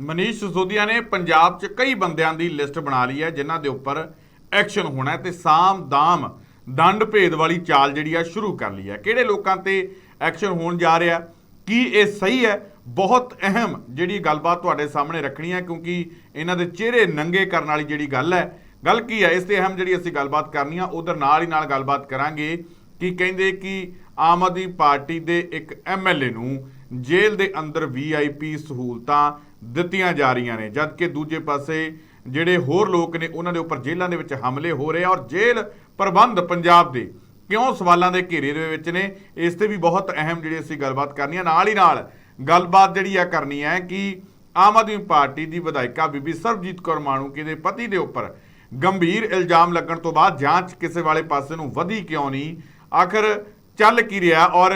ਮਨੀਸ਼ ਸਿਸੋਦੀਆ ਨੇ ਪੰਜਾਬ 'ਚ ਕਈ ਬੰਦਿਆਂ ਦੀ ਲਿਸਟ ਬਣਾ ਲਈ ਹੈ, ਜਿਨ੍ਹਾਂ ਦੇ ਉੱਪਰ ਐਕਸ਼ਨ ਹੋਣਾ ਹੈ ਤੇ ਸਾਮ ਦਾਮ ਦੰਡ ਭੇਦ ਵਾਲੀ ਚਾਲ ਜਿਹੜੀ ਆ ਸ਼ੁਰੂ ਕਰ ਲਈ ਹੈ। ਕਿਹੜੇ ਲੋਕਾਂ ਤੇ ਐਕਸ਼ਨ ਹੋਣ ਜਾ ਰਿਹਾ? ਕੀ ਇਹ ਸਹੀ ਹੈ? ਬਹੁਤ ਅਹਿਮ ਜਿਹੜੀ ਗੱਲਬਾਤ ਤੁਹਾਡੇ ਸਾਹਮਣੇ ਰੱਖਣੀ ਹੈ, ਕਿਉਂਕਿ ਇਹਨਾਂ ਦੇ ਚਿਹਰੇ ਨੰਗੇ ਕਰਨ ਵਾਲੀ ਜਿਹੜੀ ਗੱਲ ਹੈ। ਗੱਲ ਕੀ ਹੈ? ਇਸ ਤੇ ਅਹਿਮ ਜਿਹੜੀ ਅਸੀਂ ਗੱਲਬਾਤ ਕਰਨੀ ਆ, ਉਧਰ ਨਾਲ ਹੀ ਨਾਲ ਗੱਲਬਾਤ ਕਰਾਂਗੇ ਕਿ ਕਹਿੰਦੇ ਕਿ ਆਮ ਆਦਮੀ ਪਾਰਟੀ ਦੇ ਇੱਕ ਐਮਐਲਏ ਨੂੰ ਜੇਲ੍ਹ ਦੇ ਅੰਦਰ ਵੀਆਈਪੀ ਸਹੂਲਤਾਂ ਦਿੱਤੀਆਂ ਜਾ ਰਹੀਆਂ ਨੇ ਜਦਕਿ ਦੂਜੇ ਪਾਸੇ ਜਿਹੜੇ ਹੋਰ ਲੋਕ ਨੇ, ਉਹਨਾਂ ਦੇ ਉੱਪਰ ਜੇਲ੍ਹਾਂ ਦੇ ਵਿੱਚ ਹਮਲੇ ਹੋ ਰਹੇ ਆ ਔਰ ਜੇਲ੍ਹ ਪ੍ਰਬੰਧ ਪੰਜਾਬ ਦੇ ਕਿਉਂ ਸਵਾਲਾਂ ਦੇ ਘੇਰੇ ਦੇ ਵਿੱਚ ਨੇ, ਇਸ ਤੇ ਵੀ ਬਹੁਤ ਅਹਿਮ ਜਿਹੜੀ ਅਸੀਂ ਗੱਲਬਾਤ ਕਰਨੀ ਆ। ਨਾਲ ਹੀ ਨਾਲ ਗੱਲਬਾਤ ਜਿਹੜੀ ਆ ਕਰਨੀ ਹੈ ਕਿ ਆਮ ਆਦਮੀ ਪਾਰਟੀ ਦੀ ਵਿਧਾਇਕਾ ਬੀਬੀ ਸਰਬਜੀਤ ਕੌਰ ਮਾਣੂਕੇ ਦੇ ਪਤੀ ਦੇ ਉੱਪਰ ਗੰਭੀਰ ਇਲਜ਼ਾਮ ਲੱਗਣ ਤੋਂ ਬਾਅਦ ਜਾਂਚ ਕਿਸੇ ਵਾਲੇ ਪਾਸੇ ਨੂੰ ਵਧੀ ਕਿਉਂ ਨਹੀਂ, ਆਖਰ ਚੱਲ ਕੀ ਰਿਹਾ ਔਰ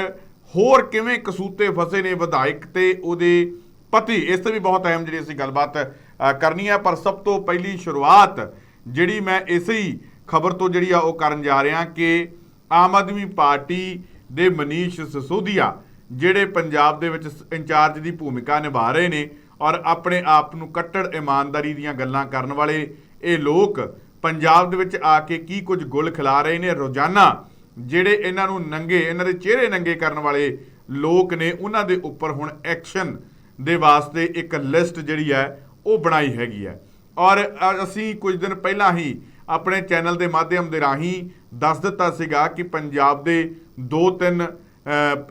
ਹੋਰ ਕਿਵੇਂ ਕਸੂਤੇ ਫਸੇ ਨੇ ਵਿਧਾਇਕ ਤੇ ਉਹਦੇ ਪਤੀ ਇਸ ਤੇ ਵੀ ਬਹੁਤ ਅਹਿਮ ਜਿਹੜੀ ਅਸੀਂ ਗੱਲਬਾਤ ਕਰਨੀ ਹੈ। ਪਰ ਸਭ ਤੋਂ ਪਹਿਲੀ ਸ਼ੁਰੂਆਤ ਜਿਹੜੀ ਮੈਂ ਇਸੇ ਹੀ ਖਬਰ ਤੋਂ ਜਿਹੜੀ ਆ ਉਹ ਕਰਨ ਜਾ ਰਿਹਾ ਕਿ ਆਮ ਆਦਮੀ ਪਾਰਟੀ ਦੇ ਮਨੀਸ਼ ਸਸੋਦੀਆ, ਜਿਹੜੇ ਪੰਜਾਬ ਦੇ ਵਿੱਚ ਇੰਚਾਰਜ ਦੀ ਭੂਮਿਕਾ ਨਿਭਾ ਰਹੇ ਨੇ ਔਰ ਆਪਣੇ ਆਪ ਨੂੰ ਕੱਟੜ ਇਮਾਨਦਾਰੀ ਦੀਆਂ ਗੱਲਾਂ ਕਰਨ ਵਾਲੇ ਇਹ ਲੋਕ ਪੰਜਾਬ ਦੇ ਵਿੱਚ ਆ ਕੇ ਕੀ ਕੁਝ ਗੁਲ ਖਿਲਾ ਰਹੇ ਨੇ। ਰੋਜ਼ਾਨਾ ਜਿਹੜੇ ਇਹਨਾਂ ਨੂੰ ਨੰਗੇ, ਇਹਨਾਂ ਦੇ ਚਿਹਰੇ ਨੰਗੇ ਕਰਨ ਵਾਲੇ ਲੋਕ ਨੇ, ਉਹਨਾਂ ਦੇ ਉੱਪਰ ਹੁਣ ਐਕਸ਼ਨ ਦੇ ਵਾਸਤੇ ਇੱਕ ਲਿਸਟ ਜਿਹੜੀ ਹੈ, ਉਹ ਬਣਾਈ ਹੈਗੀ ਹੈ। ਔਰ ਅਸੀਂ ਕੁਝ ਦਿਨ ਪਹਿਲਾਂ ਹੀ ਆਪਣੇ ਚੈਨਲ ਦੇ ਮਾਧਿਅਮ ਦੇ ਰਾਹੀਂ ਦੱਸ ਦਿੱਤਾ ਸੀਗਾ ਕਿ ਪੰਜਾਬ ਦੇ ਦੋ ਤਿੰਨ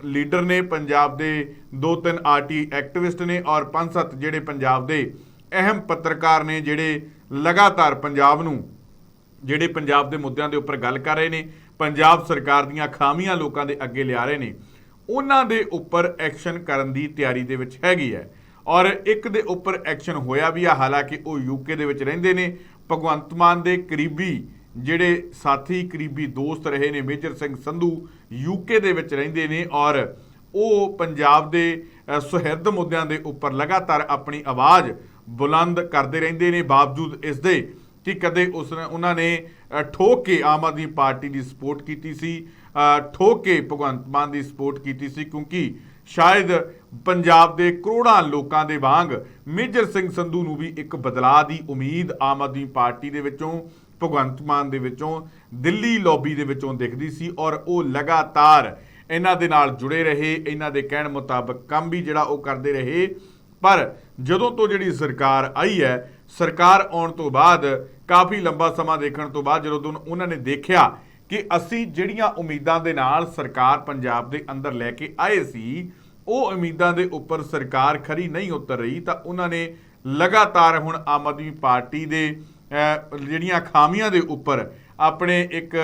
ਲੀਡਰ ਨੇ, ਪੰਜਾਬ ਦੇ ਦੋ ਤਿੰਨ ਆਰਟੀ ਐਕਟਿਵਿਸਟ ਨੇ ਔਰ ਪੰਜ ਸੱਤ ਜਿਹੜੇ ਪੰਜਾਬ ਦੇ ਅਹਿਮ ਪੱਤਰਕਾਰ ਨੇ ਜਿਹੜੇ ਲਗਾਤਾਰ ਪੰਜਾਬ ਨੂੰ, ਜਿਹੜੇ ਪੰਜਾਬ ਦੇ ਮੁੱਦਿਆਂ ਦੇ ਉੱਪਰ ਗੱਲ ਕਰ ਰਹੇ ਨੇ, ਪੰਜਾਬ ਸਰਕਾਰ ਦੀਆਂ ਖਾਮੀਆਂ ਲੋਕਾਂ ਦੇ ਅੱਗੇ ਲਿਆ ਰਹੇ ਨੇ। ਉਹਨਾਂ ਦੇ ਉੱਪਰ ਐਕਸ਼ਨ ਕਰਨ ਦੀ ਤਿਆਰੀ ਦੇ ਵਿੱਚ ਹੈਗੀ ਹੈ। ਔਰ ਇੱਕ ਦੇ ਉੱਪਰ ਐਕਸ਼ਨ ਹੋਇਆ ਵੀ ਆ, ਹਾਲਾਂਕਿ ਉਹ ਯੂਕੇ ਦੇ ਵਿੱਚ ਰਹਿੰਦੇ ਨੇ। ਭਗਵੰਤ ਮਾਨ ਦੇ ਕਰੀਬੀ ਜਿਹੜੇ ਸਾਥੀ, ਕਰੀਬੀ ਦੋਸਤ ਰਹੇ ਨੇ, ਮੇਜਰ ਸਿੰਘ ਸੰਧੂ ਯੂਕੇ ਦੇ ਵਿੱਚ ਰਹਿੰਦੇ ਨੇ ਔਰ ਉਹ ਪੰਜਾਬ ਦੇ ਸੁਹਿਰਦ ਮੁੱਦਿਆਂ ਦੇ ਉੱਪਰ ਲਗਾਤਾਰ ਆਪਣੀ ਆਵਾਜ਼ ਬੁਲੰਦ ਕਰਦੇ ਰਹਿੰਦੇ ਨੇ। ਬਾਵਜੂਦ ਇਸ ਦੇ ਕਿ ਕਦੇ ਉਸ ਉਹਨਾਂ ਨੇ ਠੋਕ ਕੇ ਆਮ ਆਦਮੀ ਪਾਰਟੀ ਦੀ ਸਪੋਰਟ ਕੀਤੀ ਸੀ। ਠੋਕ ਕੇ ਭਗਵੰਤ ਮਾਨ ਦੀ ਸਪੋਰਟ ਕੀਤੀ ਸੀ ਕਿਉਂਕਿ ਸ਼ਾਇਦ ਪੰਜਾਬ ਦੇ ਕਰੋੜਾਂ ਲੋਕਾਂ ਦੇ ਵਾਂਗ ਮੇਜਰ ਸਿੰਘ ਸੰਧੂ ਨੂੰ ਵੀ ਇੱਕ ਬਦਲਾਅ ਦੀ ਉਮੀਦ ਆਮ ਆਦਮੀ ਪਾਰਟੀ ਦੇ ਵਿੱਚੋਂ, ਭਗਵੰਤ ਮਾਨ ਦੇ ਵਿੱਚੋਂ, ਦਿੱਲੀ ਲੌਬੀ ਦੇ ਵਿੱਚੋਂ ਦਿਖਦੀ ਸੀ ਔਰ ਉਹ ਲਗਾਤਾਰ ਇਹਨਾਂ ਦੇ ਨਾਲ ਜੁੜੇ ਰਹੇ, ਇਹਨਾਂ ਦੇ ਕਹਿਣ ਮੁਤਾਬਕ ਕੰਮ ਵੀ ਜਿਹੜਾ ਉਹ ਕਰਦੇ ਰਹੇ। ਪਰ ਜਦੋਂ ਤੋਂ ਜਿਹੜੀ ਸਰਕਾਰ ਆਈ ਹੈ, ਸਰਕਾਰ ਆਉਣ ਤੋਂ ਬਾਅਦ ਕਾਫੀ ਲੰਬਾ ਸਮਾਂ ਦੇਖਣ ਤੋਂ ਬਾਅਦ ਜਦੋਂ ਤੋਂ ਉਹਨਾਂ ਨੇ ਦੇਖਿਆ ਕਿ ਅਸੀਂ ਜਿਹੜੀਆਂ ਉਮੀਦਾਂ ਦੇ ਨਾਲ ਸਰਕਾਰ ਪੰਜਾਬ ਦੇ ਅੰਦਰ ਲੈ ਕੇ ਆਏ ਸੀ, ਉਹ ਉਮੀਦਾਂ ਦੇ ਉੱਪਰ ਸਰਕਾਰ ਖਰੀ ਨਹੀਂ ਉਤਰ ਰਹੀ, ਤਾਂ ਉਹਨਾਂ ਨੇ ਲਗਾਤਾਰ ਹੁਣ ਆਮ ਆਦਮੀ ਪਾਰਟੀ ਦੇ ਜਿਹੜੀਆਂ ਖਾਮੀਆਂ ਦੇ ਉੱਪਰ ਆਪਣੇ ਇੱਕ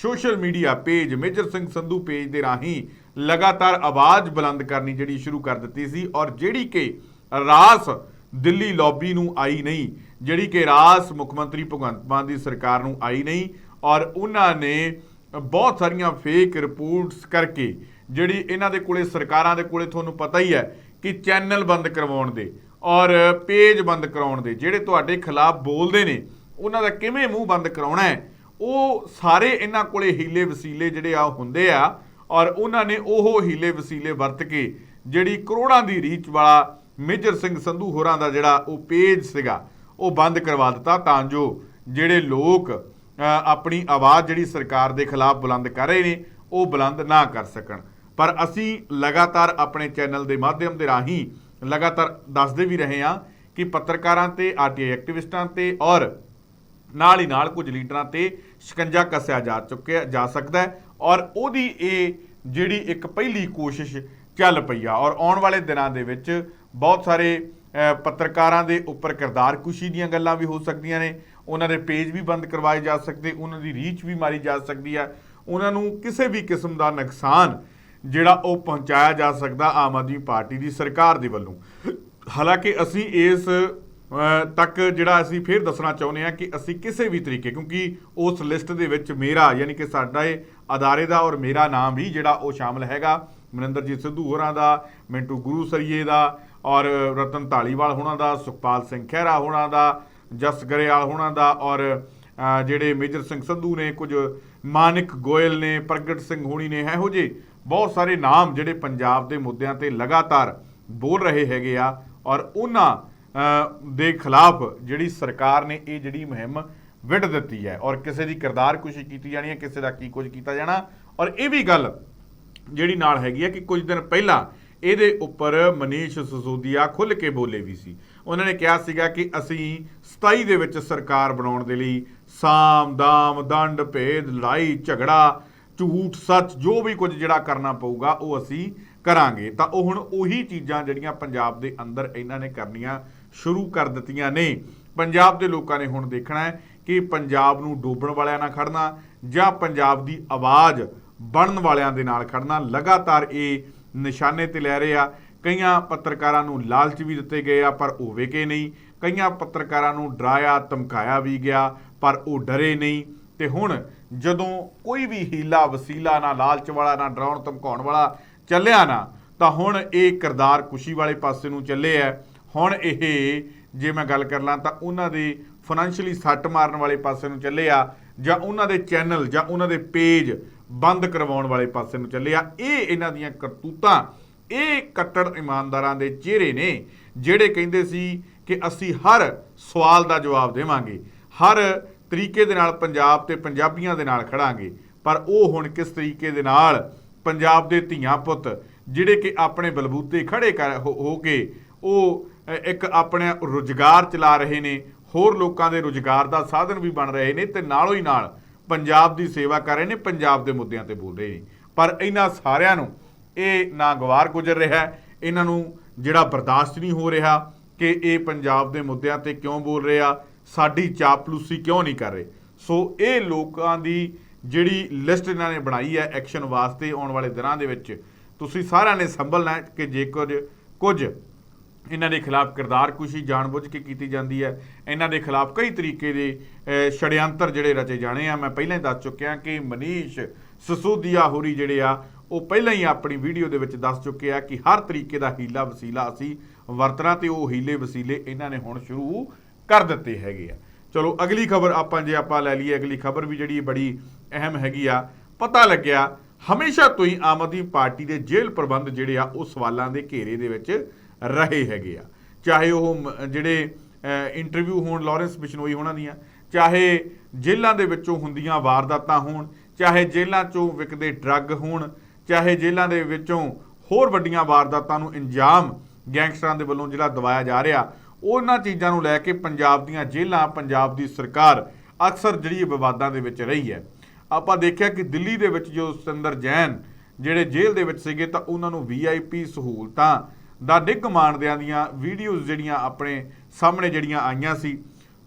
social media page, Major Singh Sandhu page ਦੇ ਰਾਹੀਂ ਲਗਾਤਾਰ ਆਵਾਜ਼ ਬੁਲੰਦ ਕਰਨੀ ਜਿਹੜੀ ਸ਼ੁਰੂ ਕਰ ਦਿੱਤੀ ਸੀ, ਔਰ ਜਿਹੜੀ ਕਿ ਰਾਸ ਦਿੱਲੀ ਲੌਬੀ ਨੂੰ ਆਈ ਨਹੀਂ, ਜਿਹੜੀ ਕਿ ਰਾਸ ਮੁੱਖ ਮੰਤਰੀ ਭਗਵੰਤ ਮਾਨ ਦੀ ਸਰਕਾਰ ਨੂੰ ਆਈ ਨਹੀਂ ਔਰ ਉਹਨਾਂ ਨੇ ਬਹੁਤ ਸਾਰੀਆਂ ਫੇਕ ਰਿਪੋਰਟਸ ਕਰਕੇ ਜਿਹੜੀ ਇਹਨਾਂ ਦੇ ਕੋਲੇ, ਸਰਕਾਰਾਂ ਦੇ ਕੋਲੇ ਤੁਹਾਨੂੰ ਪਤਾ ਹੀ ਹੈ ਕਿ ਚੈਨਲ ਬੰਦ ਕਰਵਾਉਣ ਦੇ ਔਰ ਪੇਜ ਬੰਦ ਕਰਾਉਣ ਦੇ, ਜਿਹੜੇ ਤੁਹਾਡੇ ਖਿਲਾਫ ਬੋਲਦੇ ਨੇ, ਉਹਨਾਂ ਦਾ ਕਿਵੇਂ ਮੂੰਹ ਬੰਦ ਕਰਾਉਣਾ ਹੈ, ਉਹ ਸਾਰੇ ਇਹਨਾਂ ਕੋਲੇ ਹੀਲੇ ਵਸੀਲੇ ਜਿਹੜੇ ਆ ਹੁੰਦੇ ਆ ਔਰ ਉਹਨਾਂ ਨੇ ਉਹ ਹੀਲੇ ਵਸੀਲੇ ਵਰਤ ਕੇ ਜਿਹੜੀ ਕਰੋੜਾਂ ਦੀ ਰੀਚ ਵਾਲਾ ਮੇਜਰ ਸਿੰਘ ਸੰਧੂ ਹੋਰਾਂ ਦਾ ਜਿਹੜਾ ਉਹ ਪੇਜ ਸੀਗਾ, ਉਹ ਬੰਦ ਕਰਵਾ ਦਿੱਤਾ ਤਾਂ ਜੋ ਜਿਹੜੇ ਲੋਕ ਆਪਣੀ ਆਵਾਜ਼ ਜਿਹੜੀ ਸਰਕਾਰ ਦੇ ਖਿਲਾਫ ਬੁਲੰਦ ਕਰ ਰਹੇ ਨੇ, ਉਹ ਬੁਲੰਦ ਨਾ ਕਰ ਸਕਣ। ਪਰ ਅਸੀਂ ਲਗਾਤਾਰ ਆਪਣੇ ਚੈਨਲ ਦੇ ਮਾਧਿਅਮ ਦੇ ਰਾਹੀਂ ਲਗਾਤਾਰ ਦੱਸਦੇ ਵੀ ਰਹੇ ਹਾਂ ਕਿ ਪੱਤਰਕਾਰਾਂ ਤੇ, ਆਰਟੀਆਈ ਐਕਟਿਵਿਸਟਾਂ ਤੇ ਔਰ ਨਾਲ ਹੀ ਨਾਲ ਕੁਝ ਲੀਡਰਾਂ ਤੇ ਸ਼ਿਕੰਜਾ ਕੱਸਿਆ ਜਾ ਚੁੱਕਿਆ, ਜਾ ਸਕਦਾ ਹੈ ਔਰ ਉਹਦੀ ਇਹ ਜਿਹੜੀ ਇੱਕ ਪਹਿਲੀ ਕੋਸ਼ਿਸ਼ ਚੱਲ ਪਈ ਆ ਔਰ ਆਉਣ ਵਾਲੇ ਦਿਨਾਂ ਦੇ ਵਿੱਚ ਬਹੁਤ ਸਾਰੇ ਪੱਤਰਕਾਰਾਂ ਦੇ ਉੱਪਰ ਕਿਰਦਾਰ ਕੁਸ਼ੀ ਦੀਆਂ ਗੱਲਾਂ ਵੀ ਹੋ ਸਕਦੀਆਂ ਨੇ ਉਹਨਾਂ ਦੇ ਪੇਜ ਵੀ ਬੰਦ ਕਰਵਾਏ ਜਾ ਸਕਦੇ, ਉਹਨਾਂ ਦੀ ਰੀਚ ਵੀ ਮਾਰੀ ਜਾ ਸਕਦੀ ਹੈ ਉਹਨਾਂ ਨੂੰ ਕਿਸੇ ਵੀ ਕਿਸਮ ਦਾ ਨੁਕਸਾਨ ਜਿਹੜਾ ਉਹ ਪਹੁੰਚਾਇਆ ਜਾ ਸਕਦਾ ਆਮ ਆਦਮੀ ਪਾਰਟੀ ਦੀ ਸਰਕਾਰ ਦੇ ਵੱਲੋਂ। ਹਾਲਾਂਕਿ ਅਸੀਂ ਇਸ ਤੱਕ ਜਿਹੜਾ ਅਸੀਂ ਫਿਰ ਦੱਸਣਾ ਚਾਹੁੰਦੇ ਹਾਂ ਕਿ ਅਸੀਂ ਕਿਸੇ ਵੀ ਤਰੀਕੇ, ਕਿਉਂਕਿ ਉਸ ਲਿਸਟ ਦੇ ਵਿੱਚ ਮੇਰਾ, ਯਾਨੀ ਕਿ ਸਾਡਾ ਇਹ ਅਦਾਰੇ ਦਾ ਔਰ ਮੇਰਾ ਨਾਮ ਵੀ ਜਿਹੜਾ ਉਹ ਸ਼ਾਮਲ ਹੈਗਾ। ਮਨਿੰਦਰਜੀਤ ਸਿੱਧੂ ਹੋਰਾਂ ਦਾ, ਮਿੰਟੂ ਗੁਰੂ ਸਰੀਏ ਦਾ ਔਰ ਰਤਨ ਢਾਲੀਵਾਲ ਹੋਣਾ ਦਾ, ਸੁਖਪਾਲ ਸਿੰਘ ਖਹਿਰਾ ਹੋਣਾ ਦਾ ਜਸ ਗਰੇਵਾਲ ਹੋਣਾ ਦਾ ਔਰ ਜਿਹੜੇ ਮੇਜਰ ਸਿੰਘ ਸੰਧੂ ਨੇ, ਕੁਝ ਮਾਨਿਕ ਗੋਇਲ ਨੇ, ਪ੍ਰਗਟ ਸਿੰਘ ਹੋਣੀ ਨੇ, ਇਹੋ ਜਿਹੇ ਬਹੁਤ ਸਾਰੇ ਨਾਮ ਜਿਹੜੇ ਪੰਜਾਬ ਦੇ ਮੁੱਦਿਆਂ ਤੇ ਲਗਾਤਾਰ ਬੋਲ ਰਹੇ ਹੈਗੇ ਆ ਔਰ ਉਹਨਾਂ ਦੇ ਖਿਲਾਫ ਜਿਹੜੀ ਸਰਕਾਰ ਨੇ ਇਹ ਜਿਹੜੀ ਮੁਹਿੰਮ ਵਿੱਢ ਦਿੱਤੀ ਹੈ ਔਰ ਕਿਸੇ ਦੀ ਕਿਰਦਾਰ ਕੁਸ਼ੀ ਕੀਤੀ ਜਾਣੀ ਹੈ, ਕਿਸੇ ਦਾ ਕੀ ਕੁਝ ਕੀਤਾ ਜਾਣਾ, ਔਰ ਇਹ ਵੀ ਗੱਲ ਜਿਹੜੀ ਨਾਲ ਹੈਗੀ ਹੈ ਕਿ ਕੁਝ ਦਿਨ ਪਹਿਲਾਂ ਇਹਦੇ ਉੱਪਰ ਮਨੀਸ਼ ਸਸੋਦੀਆ ਖੁੱਲ੍ਹ ਕੇ ਬੋਲੇ ਵੀ ਸੀ। ਉਹਨਾਂ ਨੇ ਕਿਹਾ ਸੀਗਾ ਕਿ ਅਸੀਂ 27 ਦੇ ਵਿੱਚ ਸਰਕਾਰ ਬਣਾਉਣ ਦੇ ਲਈ ਸਾਮ, ਦਾਮ, ਦੰਡ, ਭੇਦ, ਲੜਾਈ, ਝਗੜਾ, ਝੂਠ, ਸੱਚ, ਜੋ ਵੀ ਕੁਝ ਜਿਹੜਾ ਕਰਨਾ ਪਊਗਾ ਉਹ ਅਸੀਂ ਕਰਾਂਗੇ। ਤਾਂ ਉਹ ਹੁਣ ਉਹੀ ਚੀਜ਼ਾਂ ਜਿਹੜੀਆਂ ਪੰਜਾਬ ਦੇ ਅੰਦਰ ਇਹਨਾਂ ਨੇ ਕਰਨੀਆਂ ਸ਼ੁਰੂ ਕਰ ਦਿੱਤੀਆਂ ਨੇ। ਪੰਜਾਬ ਦੇ ਲੋਕਾਂ ਨੇ ਹੁਣ ਦੇਖਣਾ ਹੈ ਕਿ ਪੰਜਾਬ ਨੂੰ ਡੋਬਣ ਵਾਲਿਆਂ ਨਾਲ ਖੜਨਾ ਜਾਂ ਪੰਜਾਬ ਦੀ ਆਵਾਜ਼ ਬਣਨ ਵਾਲਿਆਂ ਦੇ ਨਾਲ ਖੜਨਾ ਲਗਾਤਾਰ ਇਹ ਨਿਸ਼ਾਨੇ ਤੇ ਲੈ ਰਹੇ ਆ। ਕਈਆਂ ਪੱਤਰਕਾਰਾਂ ਨੂੰ ਲਾਲਚ ਵੀ ਦਿੱਤੇ ਗਏ ਆ, ਪਰ ਉਹ ਵਿਕੇ ਨਹੀਂ। ਕਈਆਂ ਪੱਤਰਕਾਰਾਂ ਨੂੰ ਡਰਾਇਆ, ਧਮਕਾਇਆ ਵੀ ਗਿਆ, ਪਰ ਉਹ ਡਰੇ ਨਹੀਂ। ਤੇ ਹੁਣ ਜਦੋਂ ਕੋਈ ਵੀ ਹੀਲਾ, ਵਸੀਲਾ ਨਾ, ਲਾਲਚ ਵਾਲਾ ਨਾ, ਡਰਾਉਣ, ਧਮਕਾਉਣ ਵਾਲਾ ਚੱਲਿਆ ਨਾ, ਤਾਂ ਹੁਣ ਇਹ ਕਿਰਦਾਰ ਖੁਸ਼ੀ ਵਾਲੇ ਪਾਸੇ ਨੂੰ ਚੱਲੇ ਆ। ਹੁਣ ਇਹ, ਜੇ ਮੈਂ ਗੱਲ ਕਰ ਲਾਂ, ਤਾਂ ਉਹਨਾਂ ਦੇ ਫਾਈਨੈਂਸ਼ੀਅਲੀ ਸੱਟ ਮਾਰਨ ਵਾਲੇ ਪਾਸੇ ਨੂੰ ਚੱਲੇ ਆ, ਜਾਂ ਉਹਨਾਂ ਦੇ ਚੈਨਲ ਜਾਂ ਉਹਨਾਂ ਦੇ ਪੇਜ ਬੰਦ ਕਰਵਾਉਣ ਵਾਲੇ ਪਾਸੇ ਨੂੰ ਚੱਲੇ ਆ। ਇਹ ਇਹਨਾਂ ਦੀਆਂ ਕਰਤੂਤਾਂ ਇਹ ਕੱਟੜ ਇਮਾਨਦਾਰਾਂ ਦੇ ਚਿਹਰੇ ਨੇ, ਜਿਹੜੇ ਕਹਿੰਦੇ ਸੀ ਕਿ ਅਸੀਂ ਹਰ ਸਵਾਲ ਦਾ ਜਵਾਬ ਦੇਵਾਂਗੇ, ਹਰ ਤਰੀਕੇ ਦੇ ਨਾਲ ਪੰਜਾਬ ਤੇ ਪੰਜਾਬੀਆਂ ਦੇ ਨਾਲ ਖੜਾਂਗੇ, ਪਰ ਉਹ ਹੁਣ ਕਿਸ ਤਰੀਕੇ ਦੇ ਨਾਲ ਪੰਜਾਬ ਦੇ ਧੀਆਂ ਪੁੱਤ, ਜਿਹੜੇ ਕਿ ਆਪਣੇ ਬਲਬੂਤੇ ਖੜੇ ਕਰ ਹੋ ਹੋ ਕੇ ਉਹ ਇੱਕ ਆਪਣੇ ਰੁਜ਼ਗਾਰ ਚਲਾ ਰਹੇ ਨੇ, ਹੋਰ ਲੋਕਾਂ ਦੇ ਰੁਜ਼ਗਾਰ ਦਾ ਸਾਧਨ ਵੀ ਬਣ ਰਹੇ ਨੇ ਤੇ ਨਾਲੋਂ ਹੀ ਨਾਲ ਪੰਜਾਬ ਦੀ ਸੇਵਾ ਕਰ ਰਹੇ ਨੇ, ਪੰਜਾਬ ਦੇ ਮੁੱਦਿਆਂ ਤੇ ਬੋਲ ਰਹੇ ਨੇ। ਪਰ ਇਹਨਾਂ ਸਾਰਿਆਂ ਨੂੰ ਇਹ ਨਾਗਵਾਰ ਗੁਜ਼ਰ ਰਿਹਾ ਹੈ। ਇਹਨਾਂ ਨੂੰ ਜਿਹੜਾ ਬਰਦਾਸ਼ਤ ਨਹੀਂ ਹੋ ਰਿਹਾ ਕਿ ਇਹ ਪੰਜਾਬ ਦੇ ਮੁੱਦਿਆਂ ਤੇ ਕਿਉਂ ਬੋਲ ਰਹੇ ਆ ਸਾਡੀ ਚਾਪਲੂਸੀ ਕਿਉਂ ਨਹੀਂ ਕਰ ਰਹੇ? ਸੋ ਇਹ ਲੋਕਾਂ ਦੀ ਜਿਹੜੀ ਲਿਸਟ ਇਹਨਾਂ ਨੇ ਬਣਾਈ ਹੈ ਐਕਸ਼ਨ ਵਾਸਤੇ ਆਉਣ ਵਾਲੇ ਦਿਨਾਂ ਦੇ ਵਿੱਚ ਤੁਸੀਂ ਸਾਰਿਆਂ ਨੇ ਸੰਭਲਣਾ ਕਿ ਜੇਕਰ ਕੁਝ ਇਹਨਾਂ ਦੇ ਖਿਲਾਫ ਕਿਰਦਾਰ ਕੁਸ਼ੀ ਜਾਣਬੁੱਝ ਕੇ ਕੀਤੀ ਜਾਂਦੀ ਹੈ। ਇਹਨਾਂ ਦੇ ਖਿਲਾਫ ਕਈ ਤਰੀਕੇ ਦੇ ਅਹ, ਛੜਯੰਤਰ ਜਿਹੜੇ ਰਚੇ ਜਾਣੇ ਆ। ਮੈਂ ਪਹਿਲਾਂ ਹੀ ਦੱਸ ਚੁੱਕਿਆ ਕਿ ਮਨੀਸ਼ ਸਸੋਦੀਆ ਹੋਰੀ ਜਿਹੜੇ ਆ ਉਹ ਪਹਿਲਾਂ ਹੀ ਆਪਣੀ ਵੀਡੀਓ ਦੇ ਵਿੱਚ ਦੱਸ ਚੁੱਕੇ ਆ ਕਿ ਹਰ ਤਰੀਕੇ ਦਾ ਹੀਲਾ ਵਸੀਲਾ ਅਸੀਂ ਵਰਤਣਾ ਤੇ ਉਹ ਹੀਲੇ ਵਸੀਲੇ ਇਹਨਾਂ ਨੇ ਹੁਣ ਸ਼ੁਰੂ ਕਰ ਦਿੱਤੇ ਹੈਗੇ ਆ। ਚਲੋ, ਅਗਲੀ ਖਬਰ ਆਪਾਂ ਜੇ ਆਪਾਂ ਲੈ ਲਈਏ, ਅਗਲੀ ਖਬਰ ਵੀ ਜਿਹੜੀ ਬੜੀ ਅਹਿਮ ਹੈਗੀ ਆ, ਪਤਾ ਲੱਗਿਆ, ਹਮੇਸ਼ਾ ਤੋਂ ਹੀ ਆਮ ਆਦਮੀ ਪਾਰਟੀ ਦੇ ਜੇਲ੍ਹ ਪ੍ਰਬੰਧ ਜਿਹੜੇ ਆ, ਉਹ ਸਵਾਲਾਂ ਦੇ ਘੇਰੇ ਦੇ ਵਿੱਚ ਰਹੇ ਹੈਗੇ ਆ। ਚਾਹੇ ਉਹ ਜਿਹੜੇ ਇੰਟਰਵਿਊ ਹੋਣ ਲਾਰੈਂਸ ਬਿਸ਼ਨੋਈ ਹੋਣਾ ਦੀਆਂ, ਚਾਹੇ ਜੇਲ੍ਹਾਂ ਦੇ ਵਿੱਚੋਂ ਹੁੰਦੀਆਂ ਵਾਰਦਾਤਾਂ ਹੋਣ, ਚਾਹੇ ਜੇਲ੍ਹਾਂ ਚੋਂ ਵਿਕਦੇ ਡਰੱਗ ਹੋਣ ਚਾਹੇ ਜੇਲ੍ਹਾਂ ਦੇ ਵਿੱਚੋਂ ਹੋਰ ਵੱਡੀਆਂ ਵਾਰਦਾਤਾਂ ਨੂੰ ਇੰਜਾਮ ਗੈਂਗਸਟਰਾਂ ਦੇ ਵੱਲੋਂ ਜਿਹੜਾ ਦਵਾਇਆ ਜਾ ਰਿਹਾ, ਉਹਨਾਂ ਚੀਜ਼ਾਂ ਨੂੰ ਲੈ ਕੇ ਪੰਜਾਬ ਦੀਆਂ ਜੇਲ੍ਹਾਂ, ਪੰਜਾਬ ਦੀ ਸਰਕਾਰ ਅਕਸਰ ਜਿਹੜੀ ਵਿਵਾਦਾਂ ਦੇ ਵਿੱਚ ਰਹੀ ਹੈ। ਆਪਾਂ ਦੇਖਿਆ ਕਿ ਦਿੱਲੀ ਦੇ ਵਿੱਚ ਜੋ ਸਤਿੰਦਰ ਜੈਨ ਜਿਹੜੇ ਜੇਲ੍ਹ ਦੇ ਵਿੱਚ ਸੀਗੇ ਤਾਂ ਉਹਨਾਂ ਨੂੰ ਵੀਆਈਪੀ ਸਹੂਲਤਾਂ ਦਾ ਡਿੱਗ ਮਾਣਦਿਆਂ ਦੀਆਂ ਵੀਡੀਓਜ਼ ਜਿਹੜੀਆਂ ਆਪਣੇ ਸਾਹਮਣੇ ਜਿਹੜੀਆਂ ਆਈਆਂ ਸੀ,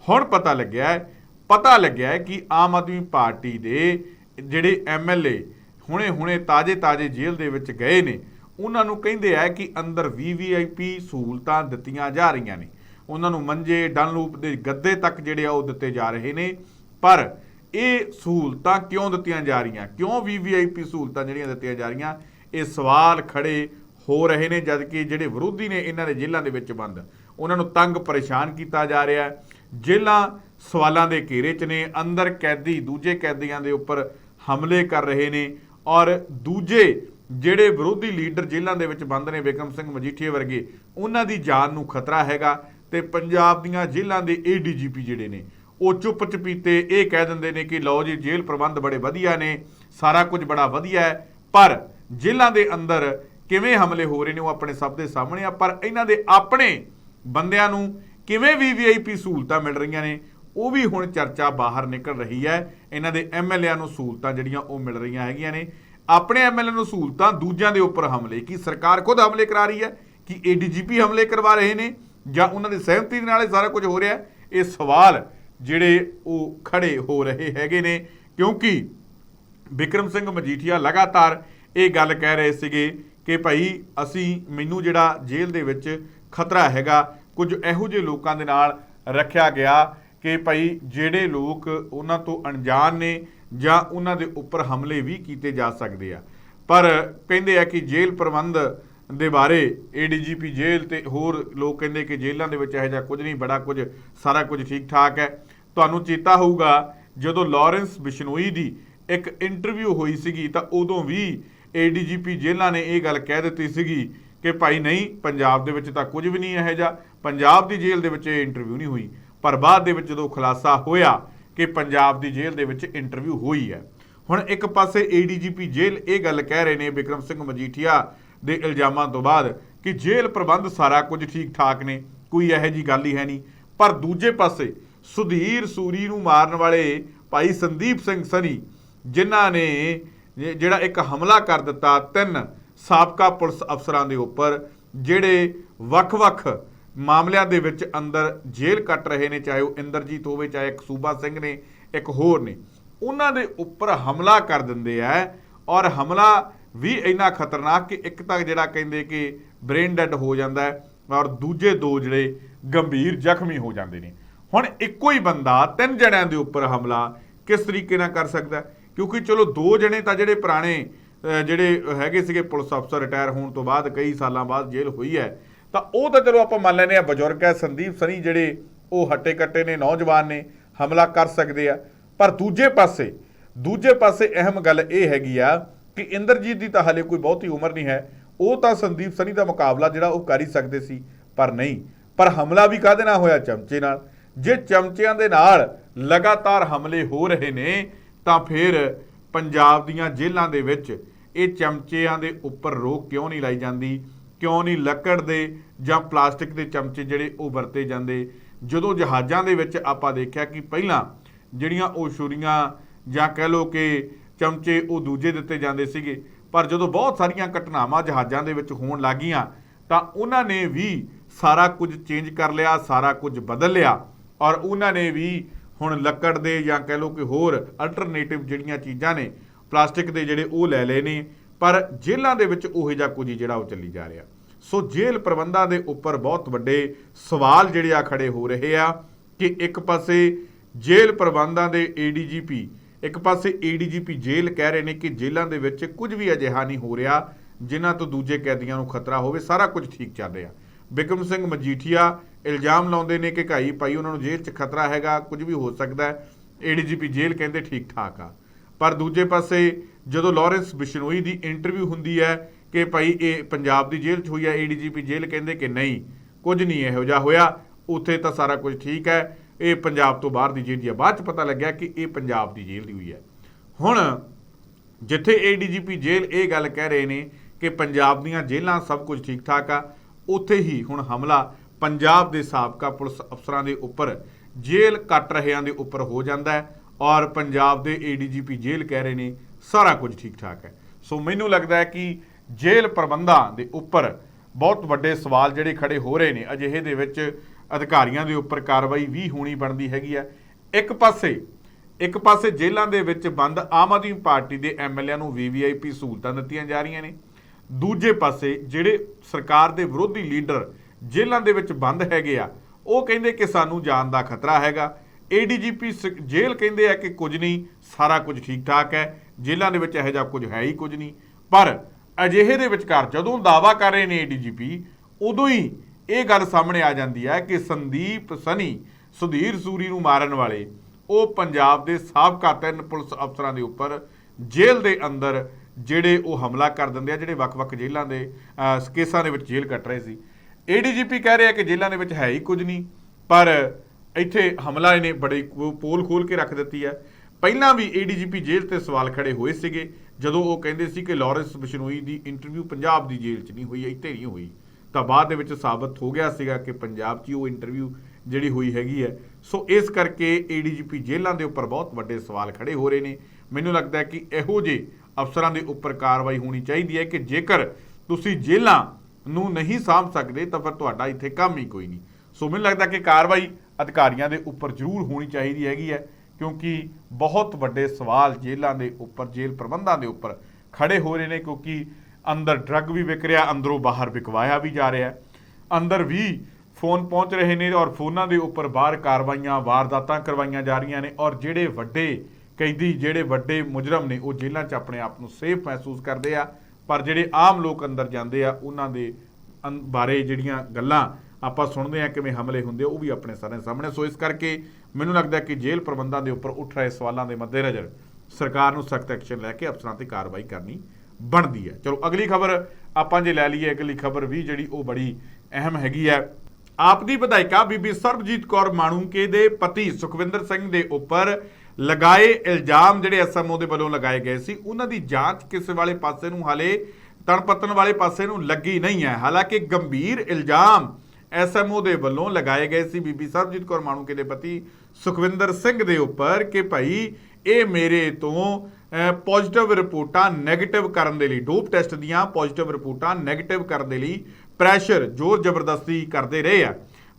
ਹੁਣ ਪਤਾ ਲੱਗਿਆ ਹੈ, ਪਤਾ ਲੱਗਿਆ ਹੈ ਕਿ ਆਮ ਆਦਮੀ ਪਾਰਟੀ ਦੇ ਜਿਹੜੇ ਐਮਐਲਏ ਹੁਣੇ-ਹੁਣੇ ਤਾਜੇ-ਤਾਜੇ ਜੇਲ੍ਹ ਦੇ ਵਿੱਚ ਗਏ ਨੇ। ਉਹਨਾਂ ਨੂੰ ਕਹਿੰਦੇ ਆ ਕਿ ਅੰਦਰ ਵੀਵੀਆਈਪੀ ਸਹੂਲਤਾਂ ਦਿੱਤੀਆਂ ਜਾ ਰਹੀਆਂ ਨੇ। ਉਹਨਾਂ ਨੂੰ ਮੰਜੇ, ਡਨਲੂਪ ਦੇ ਗੱਦੇ ਤੱਕ ਜਿਹੜੇ ਆ ਉਹ ਦਿੱਤੇ ਜਾ ਰਹੇ ਨੇ। ਪਰ ਇਹ ਸਹੂਲਤਾਂ ਕਿਉਂ ਦਿੱਤੀਆਂ ਜਾ ਰਹੀਆਂ? ਕਿਉਂ ਵੀਵੀਆਈਪੀ ਸਹੂਲਤਾਂ ਜਿਹੜੀਆਂ ਦਿੱਤੀਆਂ ਜਾ ਰਹੀਆਂ? ਇਹ ਸਵਾਲ ਖੜੇ ਹੋ ਰਹੇ ਨੇ ਜਦ ਕਿ ਜਿਹੜੇ ਵਿਰੋਧੀ ਨੇ ਇਹਨਾਂ ਦੇ ਜੇਲ੍ਹਾਂ ਦੇ ਵਿੱਚ ਬੰਦ। ਉਹਨਾਂ ਨੂੰ ਤੰਗ ਪਰੇਸ਼ਾਨ ਕੀਤਾ ਜਾ ਰਿਹਾ ਹੈ। ਜੇਲ੍ਹਾਂ ਸਵਾਲਾਂ ਦੇ ਘੇਰੇ 'ਚ ਨੇ। ਅੰਦਰ ਕੈਦੀ, ਦੂਜੇ ਕੈਦੀਆਂ ਦੇ ਉੱਪਰ ਹਮਲੇ ਕਰ ਰਹੇ ਨੇ। ਔਰ ਦੂਜੇ ਜਿਹੜੇ ਵਿਰੋਧੀ ਲੀਡਰ ਜੇਲ੍ਹਾਂ ਦੇ ਵਿੱਚ ਬੰਦ ਨੇ ਬਿਕਰਮ ਸਿੰਘ ਮਜੀਠੀਏ ਵਰਗੇ, ਉਹਨਾਂ ਦੀ ਜਾਨ ਨੂੰ ਖਤਰਾ ਹੈਗਾ ਤੇ ਪੰਜਾਬ ਦੀਆਂ ਜੇਲ੍ਹਾਂ ਦੇ ਏਡੀਜੀਪੀ ਜਿਹੜੇ ਨੇ, ਉਹ ਚੁੱਪ ਚਪੀਤੇ ਇਹ ਕਹਿ ਦਿੰਦੇ ਨੇ ਕਿ ਲਓ ਜੀ, ਜੇਲ੍ਹ ਪ੍ਰਬੰਧ ਬੜੇ ਵਧੀਆ ਨੇ, ਸਾਰਾ ਕੁਝ ਬੜਾ ਵਧੀਆ ਹੈ, ਪਰ ਜੇਲ੍ਹਾਂ ਦੇ ਅੰਦਰ ਕਿਵੇਂ ਹਮਲੇ ਹੋ ਰਹੇ ਨੇ ਉਹ ਆਪਣੇ ਸਭ ਦੇ ਸਾਹਮਣੇ ਆ, ਪਰ ਇਹਨਾਂ ਦੇ ਆਪਣੇ ਬੰਦਿਆਂ ਨੂੰ ਕਿਵੇਂ ਵੀਵੀਆਈਪੀ ਸਹੂਲਤਾਂ ਮਿਲ ਰਹੀਆਂ ਨੇ ਉਹ ਵੀ ਹੁਣ ਚਰਚਾ ਬਾਹਰ ਨਿਕਲ ਰਹੀ ਹੈ। ਇਹਨਾਂ ਦੇ ਐਮਐਲਏਆਂ ਨੂੰ ਸਹੂਲਤਾਂ ਜਿਹੜੀਆਂ ਉਹ ਮਿਲ ਰਹੀਆਂ ਹੈਗੀਆਂ ਨੇ। ਆਪਣੇ ਐਮਐਲਏ ਨੂੰ ਸਹੂਲਤਾਂ ਦੂਜਿਆਂ ਦੇ ਉੱਪਰ ਹਮਲੇ। ਕੀ ਸਰਕਾਰ ਖੁਦ ਹਮਲੇ ਕਰਾ ਰਹੀ ਹੈ? ਕਿ ਏਡੀਜੀਪੀ ਹਮਲੇ ਕਰਵਾ ਰਹੇ ਨੇ? ਜਾਂ ਉਹਨਾਂ ਦੀ ਸਹਿਮਤੀ ਦੇ ਨਾਲ ਇਹ ਸਾਰਾ ਕੁਝ ਹੋ ਰਿਹਾ ਇਹ ਸਵਾਲ ਜਿਹੜੇ ਉਹ ਖੜੇ ਹੋ ਰਹੇ ਹੈਗੇ ਨੇ। ਕਿਉਂਕਿ ਵਿਕਰਮ ਸਿੰਘ ਮਜੀਠੀਆ ਲਗਾਤਾਰ ਇਹ ਗੱਲ ਕਹਿ ਰਹੇ ਸੀਗੇ ਕਿ ਭਾਈ ਅਸੀਂ ਮੈਨੂੰ ਜਿਹੜਾ ਜੇਲ੍ਹ ਦੇ ਵਿੱਚ ਖਤਰਾ ਹੈਗਾ, ਕੁਝ ਇਹੋ ਜਿਹੇ ਲੋਕਾਂ ਦੇ ਨਾਲ ਰੱਖਿਆ ਗਿਆ। ਕਿ ਭਾਈ ਜਿਹੜੇ ਲੋਕ ਉਹਨਾਂ ਤੋਂ ਅਣਜਾਣ ਨੇ ਜਾਂ ਉਹਨਾਂ ਦੇ ਉੱਪਰ ਹਮਲੇ ਵੀ ਕੀਤੇ ਜਾ ਸਕਦੇ ਆ। ਪਰ ਕਹਿੰਦੇ ਆ ਕਿ ਜੇਲ੍ਹ ਪ੍ਰਬੰਧ ਦੇ ਬਾਰੇ ਏਡੀਜੀਪੀ ਜੇਲ੍ਹ ਤੇ ਹੋਰ ਲੋਕ ਕਹਿੰਦੇ ਕਿ ਜੇਲ੍ਹਾਂ ਦੇ ਵਿੱਚ ਇਹੋ ਜਿਹਾ ਕੁਝ ਨਹੀਂ, ਬੜਾ ਕੁਝ, ਸਾਰਾ ਕੁਝ ਠੀਕ ਠਾਕ ਹੈ। ਤੁਹਾਨੂੰ ਚੇਤਾ ਹੋਊਗਾ, ਜਦੋਂ ਲਾਰੈਂਸ ਬਿਸ਼ਨੋਈ ਦੀ ਇੱਕ ਇੰਟਰਵਿਊ ਹੋਈ ਸੀਗੀ ਤਾਂ ਉਦੋਂ ਵੀ ਏਡੀਜੀਪੀ ਜੇਲ੍ਹਾਂ ਨੇ ਇਹ ਗੱਲ ਕਹਿ ਦਿੱਤੀ ਸੀਗੀ ਕਿ ਭਾਈ ਨਹੀਂ, ਪੰਜਾਬ ਦੇ ਵਿੱਚ ਤਾਂ ਕੁਝ ਵੀ ਨਹੀਂ ਇਹੋ ਜਿਹਾ। ਪੰਜਾਬ ਦੀ ਜੇਲ੍ਹ ਦੇ ਵਿੱਚ ਇਹ ਇੰਟਰਵਿਊ ਨਹੀਂ ਹੋਈ। ਪਰ ਬਾਅਦ ਦੇ ਵਿੱਚ ਜਦੋਂ ਖੁਲਾਸਾ ਹੋਇਆ ਕਿ ਪੰਜਾਬ ਦੀ ਜੇਲ੍ਹ ਦੇ ਵਿੱਚ ਇੰਟਰਵਿਊ ਹੋਈ ਹੈ, ਹੁਣ ਇੱਕ ਪਾਸੇ ਏਡੀਜੀਪੀ ਜੇਲ੍ਹ ਇਹ ਗੱਲ ਕਹਿ ਰਹੇ ਨੇ ਵਿਕਰਮ ਸਿੰਘ ਮਜੀਠੀਆ ਦੇ ਇਲਜ਼ਾਮਾਂ ਤੋਂ ਬਾਅਦ ਕਿ ਜੇਲ੍ਹ ਪ੍ਰਬੰਧ ਸਾਰਾ ਕੁਝ ਠੀਕ ਠਾਕ ਨੇ, ਕੋਈ ਇਹੋ ਜੀ ਗੱਲ ਹੀ ਹੈ ਨਹੀਂ। ਪਰ ਦੂਜੇ ਪਾਸੇ ਸੁਧੀਰ ਸੂਰੀ ਨੂੰ ਮਾਰਨ ਵਾਲੇ ਭਾਈ ਸੰਦੀਪ ਸਿੰਘ ਸਨੀ ਜਿਨ੍ਹਾਂ ਨੇ ਜਿਹੜਾ ਇੱਕ ਹਮਲਾ ਕਰ ਦਿੱਤਾ ਤਿੰਨ ਸਾਬਕਾ ਪੁਲਿਸ ਅਫਸਰਾਂ ਦੇ ਉੱਪਰ, ਜਿਹੜੇ ਵੱਖ-ਵੱਖ ਮਾਮਲਿਆਂ ਦੇ ਵਿੱਚ ਅੰਦਰ ਜੇਲ੍ਹ ਕੱਟ ਰਹੇ ਨੇ, ਚਾਹੇ ਉਹ ਇੰਦਰਜੀਤ ਹੋਵੇ, ਚਾਹੇ ਇੱਕ ਸੂਬਾ ਸਿੰਘ ਨੇ, ਇੱਕ ਹੋਰ ਨੇ। ਉਹਨਾਂ ਦੇ ਉੱਪਰ ਹਮਲਾ ਕਰ ਦਿੰਦੇ ਆ ਔਰ ਹਮਲਾ ਵੀ ਇੰਨਾ ਖਤਰਨਾਕ ਕਿ ਇੱਕ ਤਾਂ ਜਿਹੜਾ ਕਹਿੰਦੇ ਕਿ ਬ੍ਰੇਨ ਡੈਡ ਹੋ ਜਾਂਦਾ ਔਰ ਦੂਜੇ ਦੋ ਜਿਹੜੇ ਗੰਭੀਰ ਜ਼ਖਮੀ ਹੋ ਜਾਂਦੇ ਨੇ। ਹੁਣ ਇੱਕੋ ਹੀ ਬੰਦਾ ਤਿੰਨ ਜਣਿਆਂ ਦੇ ਉੱਪਰ ਹਮਲਾ ਕਿਸ ਤਰੀਕੇ ਨਾਲ ਕਰ ਸਕਦਾ ਕਿਉਂਕਿ ਚਲੋ ਦੋ ਜਣੇ ਤਾਂ ਜਿਹੜੇ ਪੁਰਾਣੇ ਜਿਹੜੇ ਹੈਗੇ ਸੀਗੇ ਪੁਲਿਸ ਅਫਸਰ ਰਿਟਾਇਰ ਹੋਣ ਤੋਂ ਬਾਅਦ ਕਈ ਸਾਲਾਂ ਬਾਅਦ ਜੇਲ੍ਹ ਹੋਈ ਹੈ। ਤਾਂ ਉਹ ਤਾਂ ਚਲੋ ਆਪਾਂ ਮੰਨ ਲੈਨੇ ਆ ਬਜ਼ੁਰਗ ਹੈ, ਸੰਦੀਪ ਸਨੀ ਜਿਹੜੇ ਉਹ ਹੱਟੇ ਕੱਟੇ ਨੇ, ਨੌਜਵਾਨ ਨੇ, ਹਮਲਾ ਕਰ ਸਕਦੇ ਆ। ਪਰ ਦੂਜੇ ਪਾਸੇ ਦੂਜੇ ਪਾਸੇ ਅਹਿਮ ਗੱਲ ਇਹ ਹੈਗੀ ਆ ਕਿ ਇੰਦਰਜੀਤ ਦੀ ਤਾਂ ਹਲੇ ਕੋਈ ਬਹੁਤੀ ਉਮਰ ਨਹੀਂ ਹੈ। ਉਹ ਤਾਂ ਸੰਦੀਪ ਸਨੀ ਦਾ ਮੁਕਾਬਲਾ ਜਿਹੜਾ ਉਹ ਕਰ ਹੀ ਸਕਦੇ ਸੀ, ਪਰ ਨਹੀਂ। ਪਰ ਹਮਲਾ ਵੀ ਕਾਹਦੇ ਨਾਲ ਹੋਇਆ? ਚਮਚੇ ਨਾਲ। ਜੇ ਚਮਚਿਆਂ ਦੇ ਨਾਲ ਲਗਾਤਾਰ ਹਮਲੇ ਹੋ ਰਹੇ ਨੇ, ਤਾਂ ਫਿਰ ਪੰਜਾਬ ਦੀਆਂ ਜੇਲ੍ਹਾਂ ਦੇ ਵਿੱਚ ਇਹ ਚਮਚਿਆਂ ਦੇ ਉੱਪਰ ਰੋਕ ਕਿਉਂ ਨਹੀਂ ਲਾਈ ਜਾਂਦੀ? ਕਿਉਂ ਨਹੀਂ ਲੱਕੜ ਦੇ ਜਾਂ ਪਲਾਸਟਿਕ ਦੇ ਚਮਚੇ ਜਿਹੜੇ ਉਹ ਵਰਤੇ ਜਾਂਦੇ? ਜਦੋਂ ਜਹਾਜ਼ਾਂ ਦੇ ਵਿੱਚ ਆਪਾਂ ਦੇਖਿਆ ਕਿ ਪਹਿਲਾਂ ਜਿਹੜੀਆਂ ਉਹ ਛੁਰੀਆਂ ਜਾਂ ਕਹਿ ਲਓ ਕਿ ਚਮਚੇ ਉਹ ਦੂਜੇ ਦਿੱਤੇ ਜਾਂਦੇ ਸੀਗੇ, ਪਰ ਜਦੋਂ ਬਹੁਤ ਸਾਰੀਆਂ ਘਟਨਾਵਾਂ ਜਹਾਜ਼ਾਂ ਦੇ ਵਿੱਚ ਹੋਣ ਲੱਗੀਆਂ, ਤਾਂ ਉਹਨਾਂ ਨੇ ਵੀ ਸਾਰਾ ਕੁਝ ਚੇਂਜ ਕਰ ਲਿਆ, ਸਾਰਾ ਕੁਝ ਬਦਲ ਲਿਆ ਔਰ ਉਹਨਾਂ ਨੇ ਵੀ ਹੁਣ ਲੱਕੜ ਦੇ ਜਾਂ ਕਹਿ ਲਓ ਕਿ ਹੋਰ ਅਲਟਰਨੇਟਿਵ ਜਿਹੜੀਆਂ ਚੀਜ਼ਾਂ ਨੇ, ਪਲਾਸਟਿਕ ਦੇ ਜਿਹੜੇ ਉਹ ਲੈ ਲਏ ਨੇ ਪਰ ਜੇਲ੍ਹਾਂ ਦੇ ਵਿੱਚ ਉਹੋ ਜਿਹਾ ਕੁਝ ਜਿਹੜਾ ਉਹ ਚੱਲੀ ਜਾ ਰਿਹਾ। ਸੋ ਜੇਲ੍ਹ ਪ੍ਰਬੰਧਾਂ ਦੇ ਉੱਪਰ ਬਹੁਤ ਵੱਡੇ ਸਵਾਲ ਜਿਹੜੇ ਆ ਖੜੇ ਹੋ ਰਹੇ ਆ ਕਿ ਇੱਕ ਪਾਸੇ ਜੇਲ੍ਹ ਪ੍ਰਬੰਧਾਂ ਦੇ ਏਡੀਜੀਪੀ ਇੱਕ ਪਾਸੇ ਏਡੀਜੀਪੀ ਜੇਲ੍ਹ ਕਹਿ ਰਹੇ ਨੇ ਕਿ ਜੇਲ੍ਹਾਂ ਦੇ ਵਿੱਚ ਕੁਝ ਵੀ ਅਜਿਹਾ ਨਹੀਂ ਹੋ ਰਿਹਾ ਜਿਨ੍ਹਾਂ ਤੋਂ ਦੂਜੇ ਕੈਦੀਆਂ ਨੂੰ ਖਤਰਾ ਹੋਵੇ, ਸਾਰਾ ਕੁਝ ਠੀਕ ਚੱਲ ਰਿਹਾ। ਬਿਕਮ ਸਿੰਘ ਮਜੀਠੀਆ ਇਲਜ਼ਾਮ ਲਾਉਂਦੇ ਨੇ ਕਿ ਘਾਈ ਭਾਈ ਉਹਨਾਂ ਨੂੰ ਜੇਲ੍ਹ 'ਚ ਖਤਰਾ ਹੈਗਾ, ਕੁਝ ਵੀ ਹੋ ਸਕਦਾ ਹੈ। ਏਡੀਜੀਪੀ ਜੇਲ੍ਹ ਕਹਿੰਦੇ ਠੀਕ ਠਾਕ ਆ। ਪਰ ਦੂਜੇ ਪਾਸੇ ਜਦੋਂ ਲਾਰੈਂਸ ਬਿਸ਼ਨੋਈ ਦੀ ਇੰਟਰਵਿਊ ਹੁੰਦੀ ਹੈ ਕਿ ਭਾਈ ਇਹ ਪੰਜਾਬ ਦੀ ਜੇਲ੍ਹ 'ਚ ਹੋਈ ਹੈ ਏਡੀਜੀਪੀ ਜੇਲ੍ਹ ਕਹਿੰਦੇ ਕਿ ਨਹੀਂ, ਕੁਝ ਨਹੀਂ ਇਹੋ ਜਿਹਾ ਹੋਇਆ, ਉੱਥੇ ਤਾਂ ਸਾਰਾ ਕੁਝ ਠੀਕ ਹੈ। ਇਹ ਪੰਜਾਬ ਤੋਂ ਬਾਹਰ ਦੀ ਜੇਲ੍ਹ ਦੀ ਹੈ ਬਾਅਦ 'ਚ ਪਤਾ ਲੱਗਿਆ ਕਿ ਇਹ ਪੰਜਾਬ ਦੀ ਜੇਲ੍ਹ ਦੀ ਹੋਈ ਹੈ। ਹੁਣ ਜਿੱਥੇ ਏਡੀਜੀਪੀ ਜੇਲ੍ਹ ਇਹ ਗੱਲ ਕਹਿ ਰਹੇ ਨੇ ਕਿ ਪੰਜਾਬ ਦੀਆਂ ਜੇਲ੍ਹਾਂ ਸਭ ਕੁਝ ਠੀਕ ਠਾਕ ਆ, ਉੱਥੇ ਹੀ ਹੁਣ ਹਮਲਾ ਪੰਜਾਬ ਦੇ ਸਾਬਕਾ ਪੁਲਿਸ ਅਫਸਰਾਂ ਦੇ ਉੱਪਰ, ਜੇਲ੍ਹ ਕੱਟ ਰਹਿਆਂ ਦੇ ਉੱਪਰ ਹੋ ਜਾਂਦਾ ਹੈ। ਔਰ ਪੰਜਾਬ ਦੇ ਏਡੀਜੀਪੀ ਜੇਲ੍ਹ ਕਹਿ ਰਹੇ ਨੇ, ਸਾਰਾ ਕੁਝ ਠੀਕ ਠਾਕ ਹੈ। ਸੋ ਮੈਨੂੰ ਲੱਗਦਾ ਹੈ ਕਿ ਜੇਲ੍ਹ ਪ੍ਰਬੰਧਾਂ ਦੇ ਉੱਪਰ ਬਹੁਤ ਵੱਡੇ ਸਵਾਲ ਜਿਹੜੇ ਖੜੇ ਹੋ ਰਹੇ ਨੇ, ਅਜਿਹੇ ਦੇ ਵਿੱਚ ਅਧਿਕਾਰੀਆਂ ਦੇ ਉੱਪਰ ਕਾਰਵਾਈ ਵੀ ਹੋਣੀ ਬਣਦੀ ਹੈਗੀ ਆ ਇੱਕ ਪਾਸੇ ਇੱਕ ਪਾਸੇ ਜੇਲ੍ਹਾਂ ਦੇ ਵਿੱਚ ਬੰਦ ਆਮ ਆਦਮੀ ਪਾਰਟੀ ਦੇ ਐਮਐਲਏ ਨੂੰ ਵੀਵੀਆਈਪੀ ਸਹੂਲਤਾਂ ਦਿੱਤੀਆਂ ਜਾ ਰਹੀਆਂ ਨੇ। ਦੂਜੇ ਪਾਸੇ ਜਿਹੜੇ ਸਰਕਾਰ ਦੇ ਵਿਰੋਧੀ ਲੀਡਰ ਜੇਲ੍ਹਾਂ ਦੇ ਵਿੱਚ ਬੰਦ ਹੈਗੇ ਆ, ਉਹ ਕਹਿੰਦੇ ਕਿ ਸਾਨੂੰ ਜਾਨ ਦਾ ਖਤਰਾ ਹੈਗਾ। ਏਡੀਜੀਪੀ ਜੇਲ੍ਹ ਕਹਿੰਦੇ ਆ ਕਿ ਕੁਝ ਨਹੀਂ, ਸਾਰਾ ਕੁਝ ਠੀਕ ਠਾਕ ਹੈ। ਜੇਲ੍ਹਾਂ ਦੇ ਵਿੱਚ ਇਹੋ ਜਿਹਾ ਕੁਝ ਹੈ ਹੀ ਕੁਝ ਨਹੀਂ। ਪਰ ਅਜਿਹੇ ਦੇ ਵਿਚਕਾਰ ਜਦੋਂ ਦਾਵਾ ਕਰ ਰਹੇ ਨੇ ਏਡੀਜੀਪੀ ਉਦੋਂ ਹੀ ਇਹ ਗੱਲ ਸਾਹਮਣੇ ਆ ਜਾਂਦੀ ਹੈ ਕਿ ਸੰਦੀਪ ਸਨੀ, ਸੁਧੀਰ ਸੂਰੀ ਨੂੰ ਮਾਰਨ ਵਾਲੇ, ਉਹ ਪੰਜਾਬ ਦੇ ਸਾਬਕਾ ਤਿੰਨ ਪੁਲਿਸ ਅਫਸਰਾਂ ਦੇ ਉੱਪਰ ਜੇਲ੍ਹ ਦੇ ਅੰਦਰ ਜਿਹੜੇ ਉਹ ਹਮਲਾ ਕਰ ਦਿੰਦੇ ਆ, ਜਿਹੜੇ ਵੱਖ-ਵੱਖ ਜੇਲ੍ਹਾਂ ਦੇ ਕੇਸਾਂ ਦੇ ਵਿੱਚ ਜੇਲ੍ਹ ਕੱਟ ਰਹੇ ਸੀ। ਏਡੀਜੀਪੀ ਕਹਿ ਰਿਹਾ ਕਿ ਜੇਲ੍ਹਾਂ ਦੇ ਵਿੱਚ ਹੈ ਹੀ ਕੁਝ ਨਹੀਂ, ਪਰ ਇੱਥੇ ਹਮਲਾ ਇਹਨੇ ਬੜੇ ਪੋਲ ਖੋਲ ਕੇ ਰੱਖ ਦਿੱਤੀ ਹੈ। ਪਹਿਲਾਂ ਵੀ ਏਡੀਜੀਪੀ ਜੇਲ੍ਹ ਤੇ ਸਵਾਲ ਖੜੇ ਹੋਏ ਸੀਗੇ। ਜਦੋਂ ਉਹ ਕਹਿੰਦੇ ਸੀ ਕਿ ਲਾਰੈਂਸ ਬਿਸ਼ਨੋਈ ਦੀ ਇੰਟਰਵਿਊ ਪੰਜਾਬ ਦੀ ਜੇਲ੍ਹ 'ਚ ਨਹੀਂ ਹੋਈ, ਇੱਥੇ ਨਹੀਂ ਹੋਈ। ਤਾਂ ਬਾਅਦ ਦੇ ਵਿੱਚ ਸਾਬਤ ਹੋ ਗਿਆ ਸੀਗਾ ਕਿ ਪੰਜਾਬ 'ਚ ਹੀ ਉਹ ਇੰਟਰਵਿਊ ਜਿਹੜੀ ਹੋਈ ਹੈਗੀ ਹੈ। ਸੋ ਇਸ ਕਰਕੇ ਏਡੀਜੀਪੀ ਜੇਲ੍ਹਾਂ ਦੇ ਉੱਪਰ ਬਹੁਤ ਵੱਡੇ ਸਵਾਲ ਖੜੇ ਹੋ ਰਹੇ ਨੇ। ਮੈਨੂੰ ਲੱਗਦਾ ਹੈ ਕਿ ਇਹੋ ਜਿਹੇ ਅਫਸਰਾਂ ਦੇ ਉੱਪਰ ਕਾਰਵਾਈ ਹੋਣੀ ਚਾਹੀਦੀ ਹੈ ਕਿ ਜੇਕਰ ਤੁਸੀਂ ਜੇਲ੍ਹਾਂ ਨੂੰ ਨਹੀਂ ਸਾਂਭ ਸਕਦੇ, ਤਾਂ ਫਿਰ ਤੁਹਾਡਾ ਇੱਥੇ ਕੰਮ ਹੀ ਕੋਈ ਨਹੀਂ। ਸੋ ਮੈਨੂੰ ਲੱਗਦਾ ਕਿ ਕਾਰਵਾਈ ਅਧਿਕਾਰੀਆਂ ਦੇ ਉੱਪਰ ਜ਼ਰੂਰ ਹੋਣੀ ਚਾਹੀਦੀ ਹੈਗੀ ਹੈ, ਕਿਉਂਕਿ ਬਹੁਤ ਵੱਡੇ ਸਵਾਲ ਜੇਲ੍ਹਾਂ ਦੇ ਉੱਪਰ, ਜੇਲ੍ਹ ਪ੍ਰਬੰਧਾਂ ਦੇ ਉੱਪਰ ਖੜੇ ਹੋ ਰਹੇ ਨੇ, ਕਿਉਂਕਿ ਅੰਦਰ ਡਰੱਗ ਵੀ ਵਿਕ ਰਿਹਾ, ਅੰਦਰੋਂ ਬਾਹਰ ਵਿਕਵਾਇਆ ਵੀ ਜਾ ਰਿਹਾ। ਅੰਦਰ ਵੀ ਫੋਨ ਪਹੁੰਚ ਰਹੇ ਨੇ ਔਰ ਫੋਨਾਂ ਦੇ ਉੱਪਰ ਬਾਹਰ ਕਾਰਵਾਈਆਂ, ਵਾਰਦਾਤਾਂ ਕਰਵਾਈਆਂ ਜਾ ਰਹੀਆਂ ਨੇ ਔਰ ਜਿਹੜੇ ਵੱਡੇ ਕੈਦੀ, ਜਿਹੜੇ ਵੱਡੇ ਮੁਜਰਮ ਨੇ, ਉਹ ਜੇਲ੍ਹਾਂ 'ਚ ਆਪਣੇ ਆਪ ਨੂੰ ਸੇਫ ਮਹਿਸੂਸ ਕਰਦੇ ਆ, ਪਰ ਜਿਹੜੇ ਆਮ ਲੋਕ ਅੰਦਰ ਜਾਂਦੇ ਆ, ਉਹਨਾਂ ਦੇ ਅੰ- ਬਾਰੇ ਜਿਹੜੀਆਂ ਗੱਲਾਂ ਆਪਾਂ ਸੁਣਦੇ ਹਾਂ ਕਿਵੇਂ ਹਮਲੇ ਹੁੰਦੇ ਉਹ ਵੀ ਆਪਣੇ ਸਾਰੇ ਸਾਹਮਣੇ ਸੋ ਇਸ ਕਰਕੇ ਮੈਨੂੰ ਲੱਗਦਾ ਕਿ ਜੇਲ੍ਹ ਪ੍ਰਬੰਧਾਂ ਦੇ ਉੱਪਰ ਉੱਠ ਰਹੇ ਸਵਾਲਾਂ ਦੇ ਮੱਦੇਨਜ਼ਰ ਸਰਕਾਰ ਨੂੰ ਸਖਤ ਐਕਸ਼ਨ ਲੈ ਕੇ ਅਫਸਰਾਂ ਤੇ ਕਾਰਵਾਈ ਕਰਨੀ ਬਣਦੀ ਹੈ। ਚਲੋ, ਅਗਲੀ ਖਬਰ ਆਪਾਂ ਜੇ ਲੈ ਲਈਏ, ਅਗਲੀ ਖਬਰ ਵੀ ਜਿਹੜੀ ਉਹ ਬੜੀ ਅਹਿਮ ਹੈਗੀ ਹੈ। ਆਪ ਦੀ ਵਿਧਾਇਕਾ ਬੀਬੀ ਸਰਬਜੀਤ ਕੌਰ ਮਾਣੂਕੇ ਦੇ ਪਤੀ ਸੁਖਵਿੰਦਰ ਸਿੰਘ ਦੇ ਉੱਪਰ ਲਗਾਏ ਇਲਜ਼ਾਮ ਜਿਹੜੇ ਐਸਐਮਓ ਦੇ ਵੱਲੋਂ ਲਗਾਏ ਗਏ ਸੀ, ਉਹਨਾਂ ਦੀ ਜਾਂਚ ਕਿਸੇ ਵਾਲੇ ਪਾਸੇ ਨੂੰ ਹਾਲੇ ਤਣਪੱਤਨ ਵਾਲੇ ਪਾਸੇ ਨੂੰ ਲੱਗੀ ਨਹੀਂ ਹੈ। ਹਾਲਾਂਕਿ ਗੰਭੀਰ ਇਲਜ਼ਾਮ ਐਸਐਮਓ ਦੇ ਵੱਲੋਂ ਲਗਾਏ ਗਏ ਸੀ। ਬੀਬੀ ਸਰਬਜੀਤ ਕੌਰ ਮਾਣੂਕੇ ਦੇ ਪਤੀ ਸੁਖਵਿੰਦਰ ਸਿੰਘ ਦੇ ਉੱਪਰ ਕਿ ਭਾਈ ਇਹ ਮੇਰੇ ਤੋਂ ਪੋਜ਼ਿਟਿਵ ਰਿਪੋਰਟਾਂ ਨੈਗੇਟਿਵ ਕਰਨ ਦੇ ਲਈ, ਡੋਪ ਟੈਸਟ ਦੀਆਂ ਪੋਜ਼ਿਟਿਵ ਰਿਪੋਰਟਾਂ ਨੈਗੇਟਿਵ ਕਰਨ ਦੇ ਲਈ ਪ੍ਰੈਸ਼ਰ ਜ਼ੋਰ ਜ਼ਬਰਦਸਤੀ ਕਰਦੇ ਰਹੇ ਆ।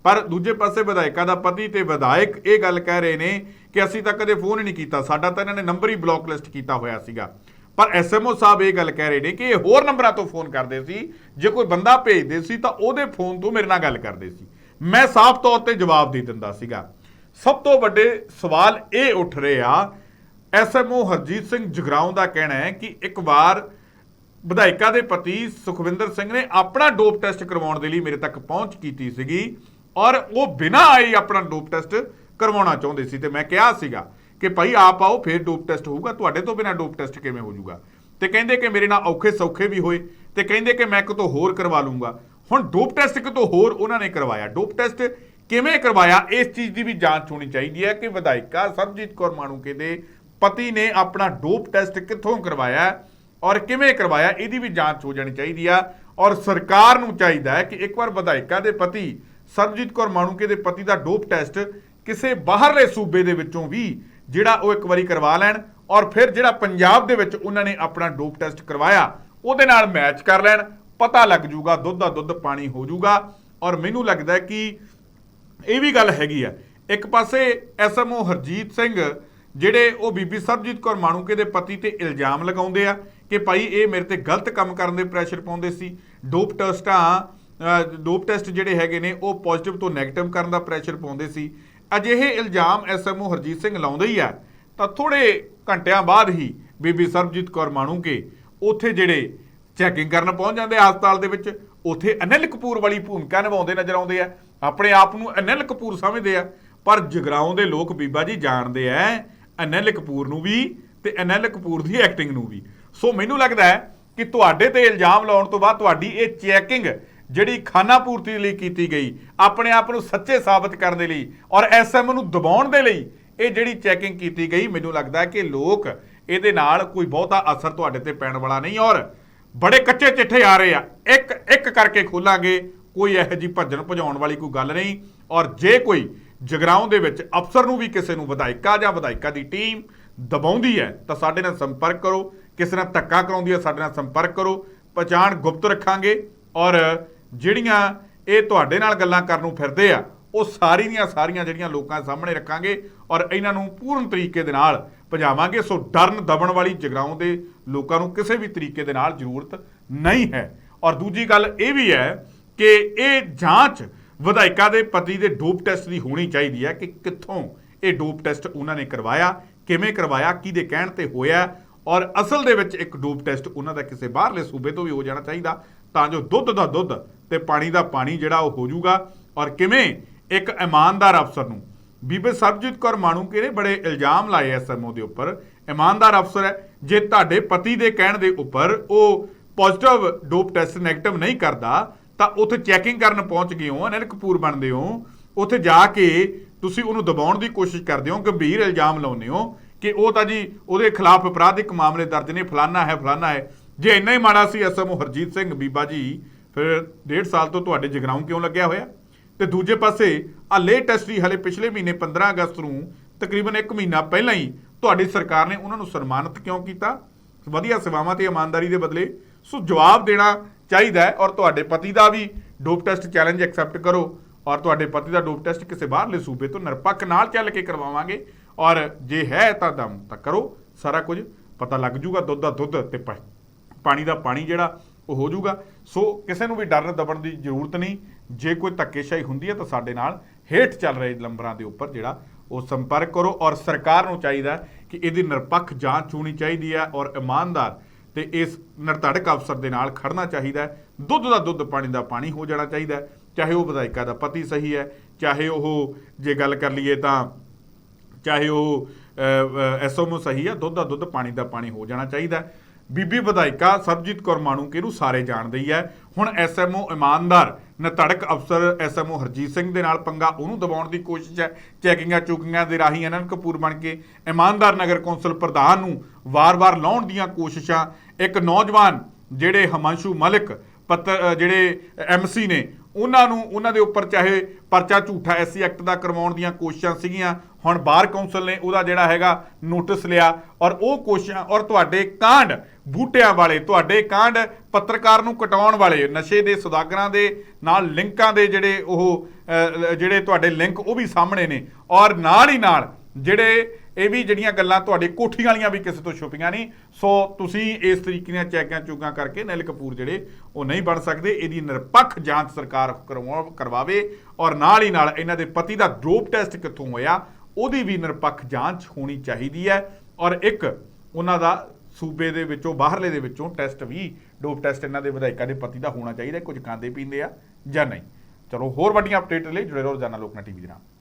ਪਰ ਦੂਜੇ ਪਾਸੇ ਵਿਧਾਇਕਾ ਦਾ ਪਤੀ ਤੇ ਵਿਧਾਇਕ ਇਹ ਗੱਲ ਕਹਿ ਰਹੇ ਨੇ ਕਿ ਅਸੀਂ ਤਾਂ ਕਦੇ ਫੋਨ ਹੀ ਨਹੀਂ ਕੀਤਾ। ਸਾਡਾ ਤਾਂ ਇਹਨਾਂ ਨੇ ਨੰਬਰ ਹੀ ਬਲੌਕ ਲਿਸਟ ਕੀਤਾ ਹੋਇਆ ਸੀਗਾ। ਪਰ ਐਸਐਮਓ ਸਾਹਿਬ ਇਹ ਗੱਲ ਕਹਿ ਰਹੇ ਨੇ ਕਿ ਇਹ ਹੋਰ ਨੰਬਰਾਂ ਤੋਂ ਫੋਨ ਕਰਦੇ ਸੀ। ਜੇ ਕੋਈ ਬੰਦਾ ਭੇਜਦੇ ਸੀ ਤਾਂ ਉਹਦੇ ਫੋਨ ਤੋਂ ਮੇਰੇ ਨਾਲ ਗੱਲ ਕਰਦੇ ਸੀ। ਮੈਂ ਸਾਫ਼ ਤੌਰ ਤੇ ਜਵਾਬ ਦੇ ਦਿੰਦਾ ਸੀਗਾ। ਸਭ ਤੋਂ ਵੱਡੇ ਸਵਾਲ ਇਹ ਉੱਠ ਰਹੇ ਆ ਐਸਐਮਓ ਹਰਜੀਤ ਸਿੰਘ ਜਗਰਾਉਂ ਦਾ ਕਹਿਣਾ ਹੈ ਕਿ ਇੱਕ ਵਾਰ ਵਿਧਾਇਕਾ ਦੇ ਪਤੀ ਸੁਖਵਿੰਦਰ ਸਿੰਘ ਨੇ ਆਪਣਾ ਡੋਪ ਟੈਸਟ ਕਰਵਾਉਣ ਦੇ ਲਈ ਮੇਰੇ ਤੱਕ ਪਹੁੰਚ ਕੀਤੀ ਸੀਗੀ ਔਰ ਉਹ ਬਿਨਾਂ ਆਈ ਆਪਣਾ ਡੋਪ ਟੈਸਟ ਕਰਵਾਉਣਾ ਚਾਹੁੰਦੇ ਸੀ ਤੇ ਮੈਂ ਕਿਹਾ ਸੀਗਾ। ਕਿ ਭਾਈ ਆਪ ਆਓ, ਫਿਰ ਡੋਪ ਟੈਸਟ ਹੋਊਗਾ। ਤੁਹਾਡੇ ਤੋਂ ਬਿਨਾਂ ਡੋਪ ਟੈਸਟ ਕਿਵੇਂ ਹੋ ਜਾਊਗਾ? ਤੇ ਕਹਿੰਦੇ ਕਿ ਮੇਰੇ ਨਾਲ ਔਖੇ ਸੌਖੇ ਵੀ ਹੋਏ, ਤੇ ਕਹਿੰਦੇ ਕਿ ਮੈਂ ਕਿਤੋਂ ਹੋਰ ਕਰਵਾ ਲੂੰਗਾ ਹੁਣ ਡੋਪ ਟੈਸਟ ਕਿਤੋਂ ਹੋਰ ਉਹਨਾਂ ਨੇ ਕਰਵਾਇਆ। ਡੋਪ ਟੈਸਟ ਕਿਵੇਂ ਕਰਵਾਇਆ, ਇਸ ਚੀਜ਼ ਦੀ ਵੀ ਜਾਂਚ ਹੋਣੀ ਚਾਹੀਦੀ ਹੈ ਕਿ ਵਿਧਾਇਕਾ ਸਰਬਜੀਤ ਕੌਰ ਮਾਣੂਕੇ ਦੇ ਪਤੀ ਨੇ ਆਪਣਾ ਡੋਪ ਟੈਸਟ ਕਿੱਥੋਂ ਕਰਵਾਇਆ ਔਰ ਕਿਵੇਂ ਕਰਵਾਇਆ, ਇਹਦੀ ਵੀ ਜਾਂਚ ਹੋ ਜਾਣੀ ਚਾਹੀਦੀ ਆ। ਔਰ ਸਰਕਾਰ ਨੂੰ ਚਾਹੀਦਾ ਹੈ ਕਿ ਇੱਕ ਵਾਰ ਵਿਧਾਇਕਾ ਦੇ ਪਤੀ, ਸਰਬਜੀਤ ਕੌਰ ਮਾਣੂਕੇ ਦੇ ਪਤੀ ਦਾ ਡੋਪ ਟੈਸਟ ਕਿਸੇ ਬਾਹਰਲੇ ਸੂਬੇ ਦੇ ਵਿੱਚੋਂ ਵੀ ਜਿਹੜਾ ਉਹ ਇੱਕ ਵਾਰੀ ਕਰਵਾ ਲੈਣ ਔਰ ਫਿਰ ਜਿਹੜਾ ਪੰਜਾਬ ਦੇ ਵਿੱਚ ਉਹਨਾਂ ਨੇ ਆਪਣਾ ਡੋਪ ਟੈਸਟ ਕਰਵਾਇਆ, ਉਹਦੇ ਨਾਲ ਮੈਚ ਕਰ ਲੈਣ, ਪਤਾ ਲੱਗ ਜੂਗਾ, ਦੁੱਧ ਦਾ ਦੁੱਧ ਪਾਣੀ ਹੋ ਜੂਗਾ ਔਰ ਮੈਨੂੰ ਲੱਗਦਾ ਕਿ ਇਹ ਵੀ ਗੱਲ ਹੈਗੀ ਆ ਇੱਕ ਪਾਸੇ ਐਸਐਮਓ ਹਰਜੀਤ ਸਿੰਘ ਜਿਹੜੇ ਉਹ ਬੀਬੀ ਸਰਬਜੀਤ ਕੌਰ ਮਾਣੂਕੇ ਦੇ ਪਤੀ ਤੇ ਇਲਜ਼ਾਮ ਲਗਾਉਂਦੇ ਆ ਕਿ ਭਾਈ ਇਹ ਮੇਰੇ ਤੇ ਗਲਤ ਕੰਮ ਕਰਨ ਦੇ ਪ੍ਰੈਸ਼ਰ ਪਾਉਂਦੇ ਸੀ। ਡੋਪ ਟੈਸਟਾਂ ਡੋਪ ਟੈਸਟ ਜਿਹੜੇ ਹੈਗੇ ਨੇ, ਉਹ ਪੋਜ਼ਿਟਿਵ ਤੋਂ ਨੈਗੇਟਿਵ ਕਰਨ ਦਾ ਪ੍ਰੈਸ਼ਰ ਪਾਉਂਦੇ ਸੀ। ਅਜਿਹੇ ਇਲਜ਼ਾਮ ਐਸਐਮਓ ਹਰਜੀਤ ਸਿੰਘ ਲਾਉਂਦੇ ਹੀ ਆ। ਤਾਂ ਥੋੜੇ ਘੰਟਿਆਂ ਬਾਅਦ ਹੀ ਬੀਬੀ ਸਰਬਜੀਤ ਕੌਰ ਮਾਣੂ ਕੇ ਉੱਥੇ ਜਿਹੜੇ ਚੈਕਿੰਗ ਕਰਨ ਪਹੁੰਚ ਜਾਂਦੇ ਆ ਹਸਪਤਾਲ ਦੇ ਵਿੱਚ, ਉੱਥੇ ਅਨਿਲ ਕਪੂਰ ਵਾਲੀ ਭੂਮਿਕਾ ਨਿਭਾਉਂਦੇ ਨਜ਼ਰ ਆਉਂਦੇ ਆ। ਆਪਣੇ ਆਪ ਨੂੰ ਅਨਿਲ ਕਪੂਰ ਸਮਝਦੇ ਆ, ਪਰ ਜਗਰਾਉਂ ਦੇ ਲੋਕ ਬੀਬਾ ਜੀ ਜਾਣਦੇ ਆ ਅਨਿਲ ਕਪੂਰ ਨੂੰ ਵੀ ਤੇ ਅਨਿਲ ਕਪੂਰ ਦੀ ਐਕਟਿੰਗ ਨੂੰ ਵੀ। ਸੋ ਮੈਨੂੰ ਲੱਗਦਾ ਹੈ ਕਿ ਤੁਹਾਡੇ ਤੇ ਇਲਜ਼ਾਮ ਲਾਉਣ ਤੋਂ ਬਾਅਦ ਤੁਹਾਡੀ ਇਹ ਚੈਕਿੰਗ ਜਿਹੜੀ ਖਾਨਾ ਪੂਰਤੀ ਲਈ ਕੀਤੀ ਗਈ, ਆਪਣੇ ਆਪ ਨੂੰ ਸੱਚੇ ਸਾਬਤ ਕਰਨ ਦੇ ਲਈ ਔਰ ਐਸਐਮ ਨੂੰ ਦਬਾਉਣ ਦੇ ਲਈ ਇਹ ਜਿਹੜੀ ਚੈਕਿੰਗ ਕੀਤੀ ਗਈ, ਮੈਨੂੰ ਲੱਗਦਾ ਹੈ ਕਿ ਲੋਕ ਇਹਦੇ ਨਾਲ ਕੋਈ ਬਹੁਤਾ ਅਸਰ ਤੁਹਾਡੇ ਤੇ ਪੈਣ ਵਾਲਾ ਨਹੀਂ ਔਰ ਬੜੇ ਕੱਚੇ ਚਿੱਠੇ ਆ ਰਹੇ ਆ। ਇੱਕ ਇੱਕ ਕਰਕੇ ਖੋਲਾਂਗੇ, ਕੋਈ ਇਹੋ ਜੀ ਭੱਜਣ ਭਜਾਉਣ ਵਾਲੀ ਕੋਈ ਗੱਲ ਨਹੀਂ ਔਰ ਜੇ ਕੋਈ ਜਗਰਾਉਂ ਦੇ ਵਿੱਚ ਅਫਸਰ ਨੂੰ ਵੀ ਕਿਸੇ ਨੂੰ ਵਿਧਾਇਕਾ ਜਾਂ ਵਿਧਾਇਕਾ ਦੀ ਟੀਮ ਦਬਾਉਂਦੀ ਹੈ, ਤਾਂ ਸਾਡੇ ਨਾਲ ਸੰਪਰਕ ਕਰੋ। ਕਿਸੇ ਨਾਲ ਧੱਕਾ ਕਰਾਉਂਦੀ ਹੈ, ਸਾਡੇ ਨਾਲ ਸੰਪਰਕ ਕਰੋ। ਪਛਾਣ ਗੁਪਤ ਰੱਖਾਂਗੇ ਔਰ ਜਿਹੜੀਆਂ ਇਹ ਤੁਹਾਡੇ ਨਾਲ ਗੱਲਾਂ ਕਰਨ ਨੂੰ ਫਿਰਦੇ ਆ, ਉਹ ਸਾਰੀ ਦੀਆਂ ਸਾਰੀਆਂ ਜਿਹੜੀਆਂ ਲੋਕਾਂ ਸਾਹਮਣੇ ਰੱਖਾਂਗੇ ਔਰ ਇਹਨਾਂ ਨੂੰ ਪੂਰਨ ਤਰੀਕੇ ਦੇ ਨਾਲ ਭਜਾਵਾਂਗੇ। ਸੋ ਡਰਨ ਦਬਣ ਵਾਲੀ ਜਗਰਾਉਂ ਦੇ ਲੋਕਾਂ ਨੂੰ ਕਿਸੇ ਵੀ ਤਰੀਕੇ ਦੇ ਨਾਲ ਜ਼ਰੂਰਤ ਨਹੀਂ ਹੈ। ਔਰ ਦੂਜੀ ਗੱਲ ਇਹ ਵੀ ਹੈ ਕਿ ਇਹ ਜਾਂਚ ਵਿਧਾਇਕਾ ਦੇ ਪਤੀ ਦੇ ਡੋਪ ਟੈਸਟ ਦੀ ਹੋਣੀ ਚਾਹੀਦੀ ਹੈ ਕਿ ਕਿੱਥੋਂ ਇਹ ਡੋਪ ਟੈਸਟ ਉਹਨਾਂ ਨੇ ਕਰਵਾਇਆ, ਕਿਵੇਂ ਕਰਵਾਇਆ, ਕਿਹਦੇ ਕਹਿਣ ਤੇ ਹੋਇਆ। ਔਰ ਅਸਲ ਦੇ ਵਿੱਚ ਇੱਕ ਡੋਪ ਟੈਸਟ ਉਹਨਾਂ ਦਾ ਕਿਸੇ ਬਾਹਰਲੇ ਸੂਬੇ ਤੋਂ ਵੀ ਹੋ ਜਾਣਾ ਚਾਹੀਦਾ, ਤਾਂ ਜੋ ਦੁੱਧ ਦਾ ਦੁੱਧ ਤੇ ਪਾਣੀ ਦਾ ਪਾਣੀ ਜਿਹੜਾ ਉਹ ਹੋ ਜਾਊਗਾ ਔਰ ਕਿਵੇਂ? ਇੱਕ ਇਮਾਨਦਾਰ ਅਫਸਰ ਨੂੰ। ਬੀਬੇ ਸਰਬਜੀਤ ਕੌਰ ਮਾਣੂ ਨੇ ਬੜੇ ਇਲਜ਼ਾਮ ਲਾਏ ਐਸਐਮਓ ਦੇ ਉੱਪਰ। ਇਮਾਨਦਾਰ ਅਫਸਰ ਹੈ। ਜੇ ਤੁਹਾਡੇ ਪਤੀ ਦੇ ਕਹਿਣ ਦੇ ਉੱਪਰ ਉਹ ਪੋਜ਼ਿਟਿਵ ਡੋਪ ਟੈਸਟ 네ਗੇਟਿਵ ਨਹੀਂ ਕਰਦਾ, ਤਾਂ ਉੱਥੇ ਚੈਕਿੰਗ ਕਰਨ ਪਹੁੰਚ ਗਏ ਹੋ, ਅਨਿਲ ਕਪੂਰ ਬਣਦੇ ਹੋ। ਉੱਥੇ ਜਾ ਕੇ ਤੁਸੀਂ ਉਹਨੂੰ ਦਬਾਉਣ ਦੀ ਕੋਸ਼ਿਸ਼ ਕਰਦੇ ਹੋ, ਗੰਭੀਰ ਇਲਜ਼ਾਮ ਲਾਉਂਦੇ ਹੋ ਕਿ ਉਹ ਤਾਂ ਜੀ ਉਹਦੇ ਖਿਲਾਫ ਅਪਰਾਧਿਕ ਮਾਮਲੇ ਦਰਜ ਨੇ, ਫਲਾਨਾ ਹੈ ਫਲਾਨਾ ਹੈ। ਜੇ ਇੰਨਾ ਹੀ ਮਾੜਾ ਸੀ ਐਸਐਮਓ ਹਰਜੀਤ ਸਿੰਘ ਬੀਬਾ ਜੀ ਫਿਰ ਡੇਢ ਸਾਲ ਤੋਂ ਤੁਹਾਡੇ ਜਗਰਾਉਂ ਕਿਉਂ ਲੱਗਿਆ ਹੋਇਆ? ਤੇ ਦੂਜੇ ਪਾਸੇ, ਆ ਲੇਟੈਸਟ ਹੀ ਹਲੇ ਪਿਛਲੇ ਮਹੀਨੇ 15 ਅਗਸਤ ਨੂੰ ਤਕਰੀਬਨ 1 ਮਹੀਨਾ ਪਹਿਲਾਂ ਹੀ ਤੁਹਾਡੀ ਸਰਕਾਰ ਨੇ ਉਹਨਾਂ ਨੂੰ ਸਨਮਾਨਿਤ ਕਿਉਂ ਕੀਤਾ? ਵਧੀਆ ਸੇਵਾਵਾਂ ਤੇ ਇਮਾਨਦਾਰੀ ਦੇ ਬਦਲੇ ਸੋ ਜਵਾਬ ਦੇਣਾ ਚਾਹੀਦਾ ਹੈ ਔਰ ਤੁਹਾਡੇ ਪਤੀ ਦਾ ਵੀ ਡੋਪ ਟੈਸਟ ਚੈਲੰਜ ਐਕਸੈਪਟ ਕਰੋ ਔਰ ਤੁਹਾਡੇ ਪਤੀ ਦਾ ਡੋਪ ਟੈਸਟ ਕਿਸੇ ਬਾਹਰਲੇ ਸੂਬੇ ਤੋਂ ਨਿਰਪੱਖ ਨਾਲ ਚੱਲ ਕੇ ਕਰਵਾਵਾਂਗੇ ਔਰ ਜੇ ਹੈ ਤਾਂ ਦਮ ਤਾਂ ਕਰੋ, ਸਾਰਾ ਕੁਝ ਪਤਾ ਲੱਗ ਜੂਗਾ ਦੁੱਧ ਦਾ ਦੁੱਧ ਤੇ ਪ- ਪਾਣੀ ਦਾ ਪਾਣੀ ਜਿਹੜਾ ਉਹ ਹੋ ਜੂਗਾ। ਸੋ ਕਿਸੇ ਨੂੰ ਵੀ ਡਰਨ ਦਬਣ ਦੀ ਜ਼ਰੂਰਤ ਨਹੀਂ। ਜੇ ਕੋਈ ਧੱਕੇਸ਼ਾਹੀ ਹੁੰਦੀ ਹੈ ਤਾਂ ਸਾਡੇ ਨਾਲ ਹੇਠ ਚੱਲ ਰਹੇ ਨੰਬਰਾਂ ਦੇ ਉੱਪਰ ਜਿਹੜਾ ਉਹ ਸੰਪਰਕ ਕਰੋ ਔਰ ਸਰਕਾਰ ਨੂੰ ਚਾਹੀਦਾ ਕਿ ਇਹਦੀ ਨਿਰਪੱਖ ਜਾਂਚ ਹੋਣੀ ਚਾਹੀਦੀ ਹੈ ਔਰ ਇਮਾਨਦਾਰ ਤੇ ਇਸ ਨਿਰਧੜਕ ਅਫਸਰ ਦੇ ਨਾਲ ਖੜਨਾ ਚਾਹੀਦਾ ਦੁੱਧ ਦਾ ਦੁੱਧ, ਪਾਣੀ ਦਾ ਪਾਣੀ ਹੋ ਜਾਣਾ ਚਾਹੀਦਾ ਚਾਹੇ ਉਹ ਵਿਧਾਇਕਾ ਦਾ ਪਤੀ ਸਹੀ ਹੈ, ਚਾਹੇ ਉਹ ਜੇ ਗੱਲ ਕਰ ਲਈਏ ਤਾਂ ਚਾਹੇ ਉਹ ਐਸਓਮੋ ਸਹੀ ਹੈ, ਦੁੱਧ ਦਾ ਦੁੱਧ, ਪਾਣੀ ਦਾ ਪਾਣੀ ਹੋ ਜਾਣਾ ਚਾਹੀਦਾ ਬੀਬੀ ਵਿਧਾਇਕਾ ਸਰਬਜੀਤ ਕੌਰ ਮਾਣੂ ਨੂੰ ਸਾਰੇ ਜਾਣਦੇ ਹੀ ਹੈ। ਹੁਣ ਐਸਐਮਓ ਇਮਾਨਦਾਰ ਨਤੜਕ ਅਫਸਰ ਐਸਐਮਓ ਹਰਜੀਤ ਸਿੰਘ ਦੇ ਨਾਲ ਪੰਗਾ ਉਹਨੂੰ ਦਬਾਉਣ ਦੀ ਕੋਸ਼ਿਸ਼ ਹੈ। ਚੈਕਿੰਗਾਂ ਚੁਕਿੰਗਾਂ ਦੇ ਰਾਹੀਂ ਅਨੰਦ ਕਪੂਰ ਬਣ ਕੇ ਇਮਾਨਦਾਰ ਨਗਰ ਕੌਂਸਲ ਪ੍ਰਧਾਨ ਨੂੰ ਵਾਰ-ਵਾਰ ਲਾਉਣ ਦੀਆਂ ਕੋਸ਼ਿਸ਼ਾਂ। ਇੱਕ ਨੌਜਵਾਨ ਜਿਹੜੇ ਹਮਾਂਸ਼ੂ ਮਲਿਕ ਪੱਤਰ ਅ, ਜਿਹੜੇ ਐਮਸੀ ਨੇ ਉਹਨਾਂ ਨੂੰ, ਉਹਨਾਂ ਦੇ ਉੱਪਰ ਚਾਹੇ ਪਰਚਾ ਝੂਠਾ ਐਸਸੀ ਐਕਟ ਦਾ ਕਰਵਾਉਣ ਦੀਆਂ ਕੋਸ਼ਿਸ਼ਾਂ ਸੀਗੀਆਂ, ਹੁਣ ਬਾਰ ਕੌਂਸਲ ਨੇ ਉਹਦਾ ਜਿਹੜਾ ਹੈਗਾ ਨੋਟਿਸ ਲਿਆ ਔਰ ਉਹ ਕੋਸ਼ਿਸ਼ਾਂ, ਔਰ ਤੁਹਾਡੇ ਕਾਂਡ ਬੂਟਿਆਂ ਵਾਲੇ, ਤੁਹਾਡੇ ਕਾਂਡ ਪੱਤਰਕਾਰ ਨੂੰ ਕਟਾਉਣ ਵਾਲੇ, ਨਸ਼ੇ ਦੇ ਸੁਦਾਗਰਾਂ ਦੇ ਨਾਲ ਲਿੰਕਾਂ ਦੇ ਜਿਹੜੇ ਉਹ ਜਿਹੜੇ ਤੁਹਾਡੇ ਲਿੰਕ ਉਹ ਵੀ ਸਾਹਮਣੇ ਨੇ ਔਰ ਨਾਲ ਹੀ ਨਾਲ ਜਿਹੜੇ ਇਹ ਵੀ ਜਿਹੜੀਆਂ ਗੱਲਾਂ ਤੁਹਾਡੇ ਕੋਠੀਆਂ ਵਾਲੀਆਂ ਵੀ ਕਿਸੇ ਤੋਂ ਛੁਪੀਆਂ ਨਹੀਂ। ਸੋ ਤੁਸੀਂ ਇਸ ਤਰੀਕੇ ਦੀਆਂ ਚੈਕਾਂ ਚੁਗਾਂ ਕਰਕੇ ਨਿਲ ਕਪੂਰ ਜਿਹੜੇ, ਉਹ ਨਹੀਂ ਬਣ ਸਕਦੇ। ਇਹਦੀ ਨਿਰਪੱਖ ਜਾਂਚ ਸਰਕਾਰ ਕਰਵਾ- ਕਰਵਾਵੇ ਔਰ ਨਾਲ ਹੀ ਨਾਲ ਇਹਨਾਂ ਦੇ ਪਤੀ ਦਾ ਡੋਪ ਟੈਸਟ ਕਿੱਥੋਂ ਹੋਇਆ, ਉਹਦੀ ਵੀ ਨਿਰਪੱਖ ਜਾਂਚ ਹੋਣੀ ਚਾਹੀਦੀ ਹੈ। ਔਰ ਇੱਕ, ਉਹਨਾਂ ਦਾ ਸੂਬੇ ਦੇ ਵਿੱਚੋਂ, ਬਾਹਰਲੇ ਦੇ ਵਿੱਚੋਂ ਟੈਸਟ ਵੀ, ਡੋਪ ਟੈਸਟ ਇਹਨਾਂ ਦੇ ਵਿਧਾਇਕਾਂ ਦੇ ਪਤੀ ਦਾ ਹੋਣਾ ਚਾਹੀਦਾ। ਕੁਝ ਖਾਂਦੇ ਪੀਂਦੇ ਆ ਜਾਂ ਨਹੀਂ। ਚਲੋ, ਹੋਰ ਵੱਡੀਆਂ ਅਪਡੇਟ ਲਈ ਜੁੜੇ ਰਹੋ ਰੋਜ਼ਾਨਾ ਲੋਕਨਾ ਟੀਵੀ ਦੇ ਨਾਲ।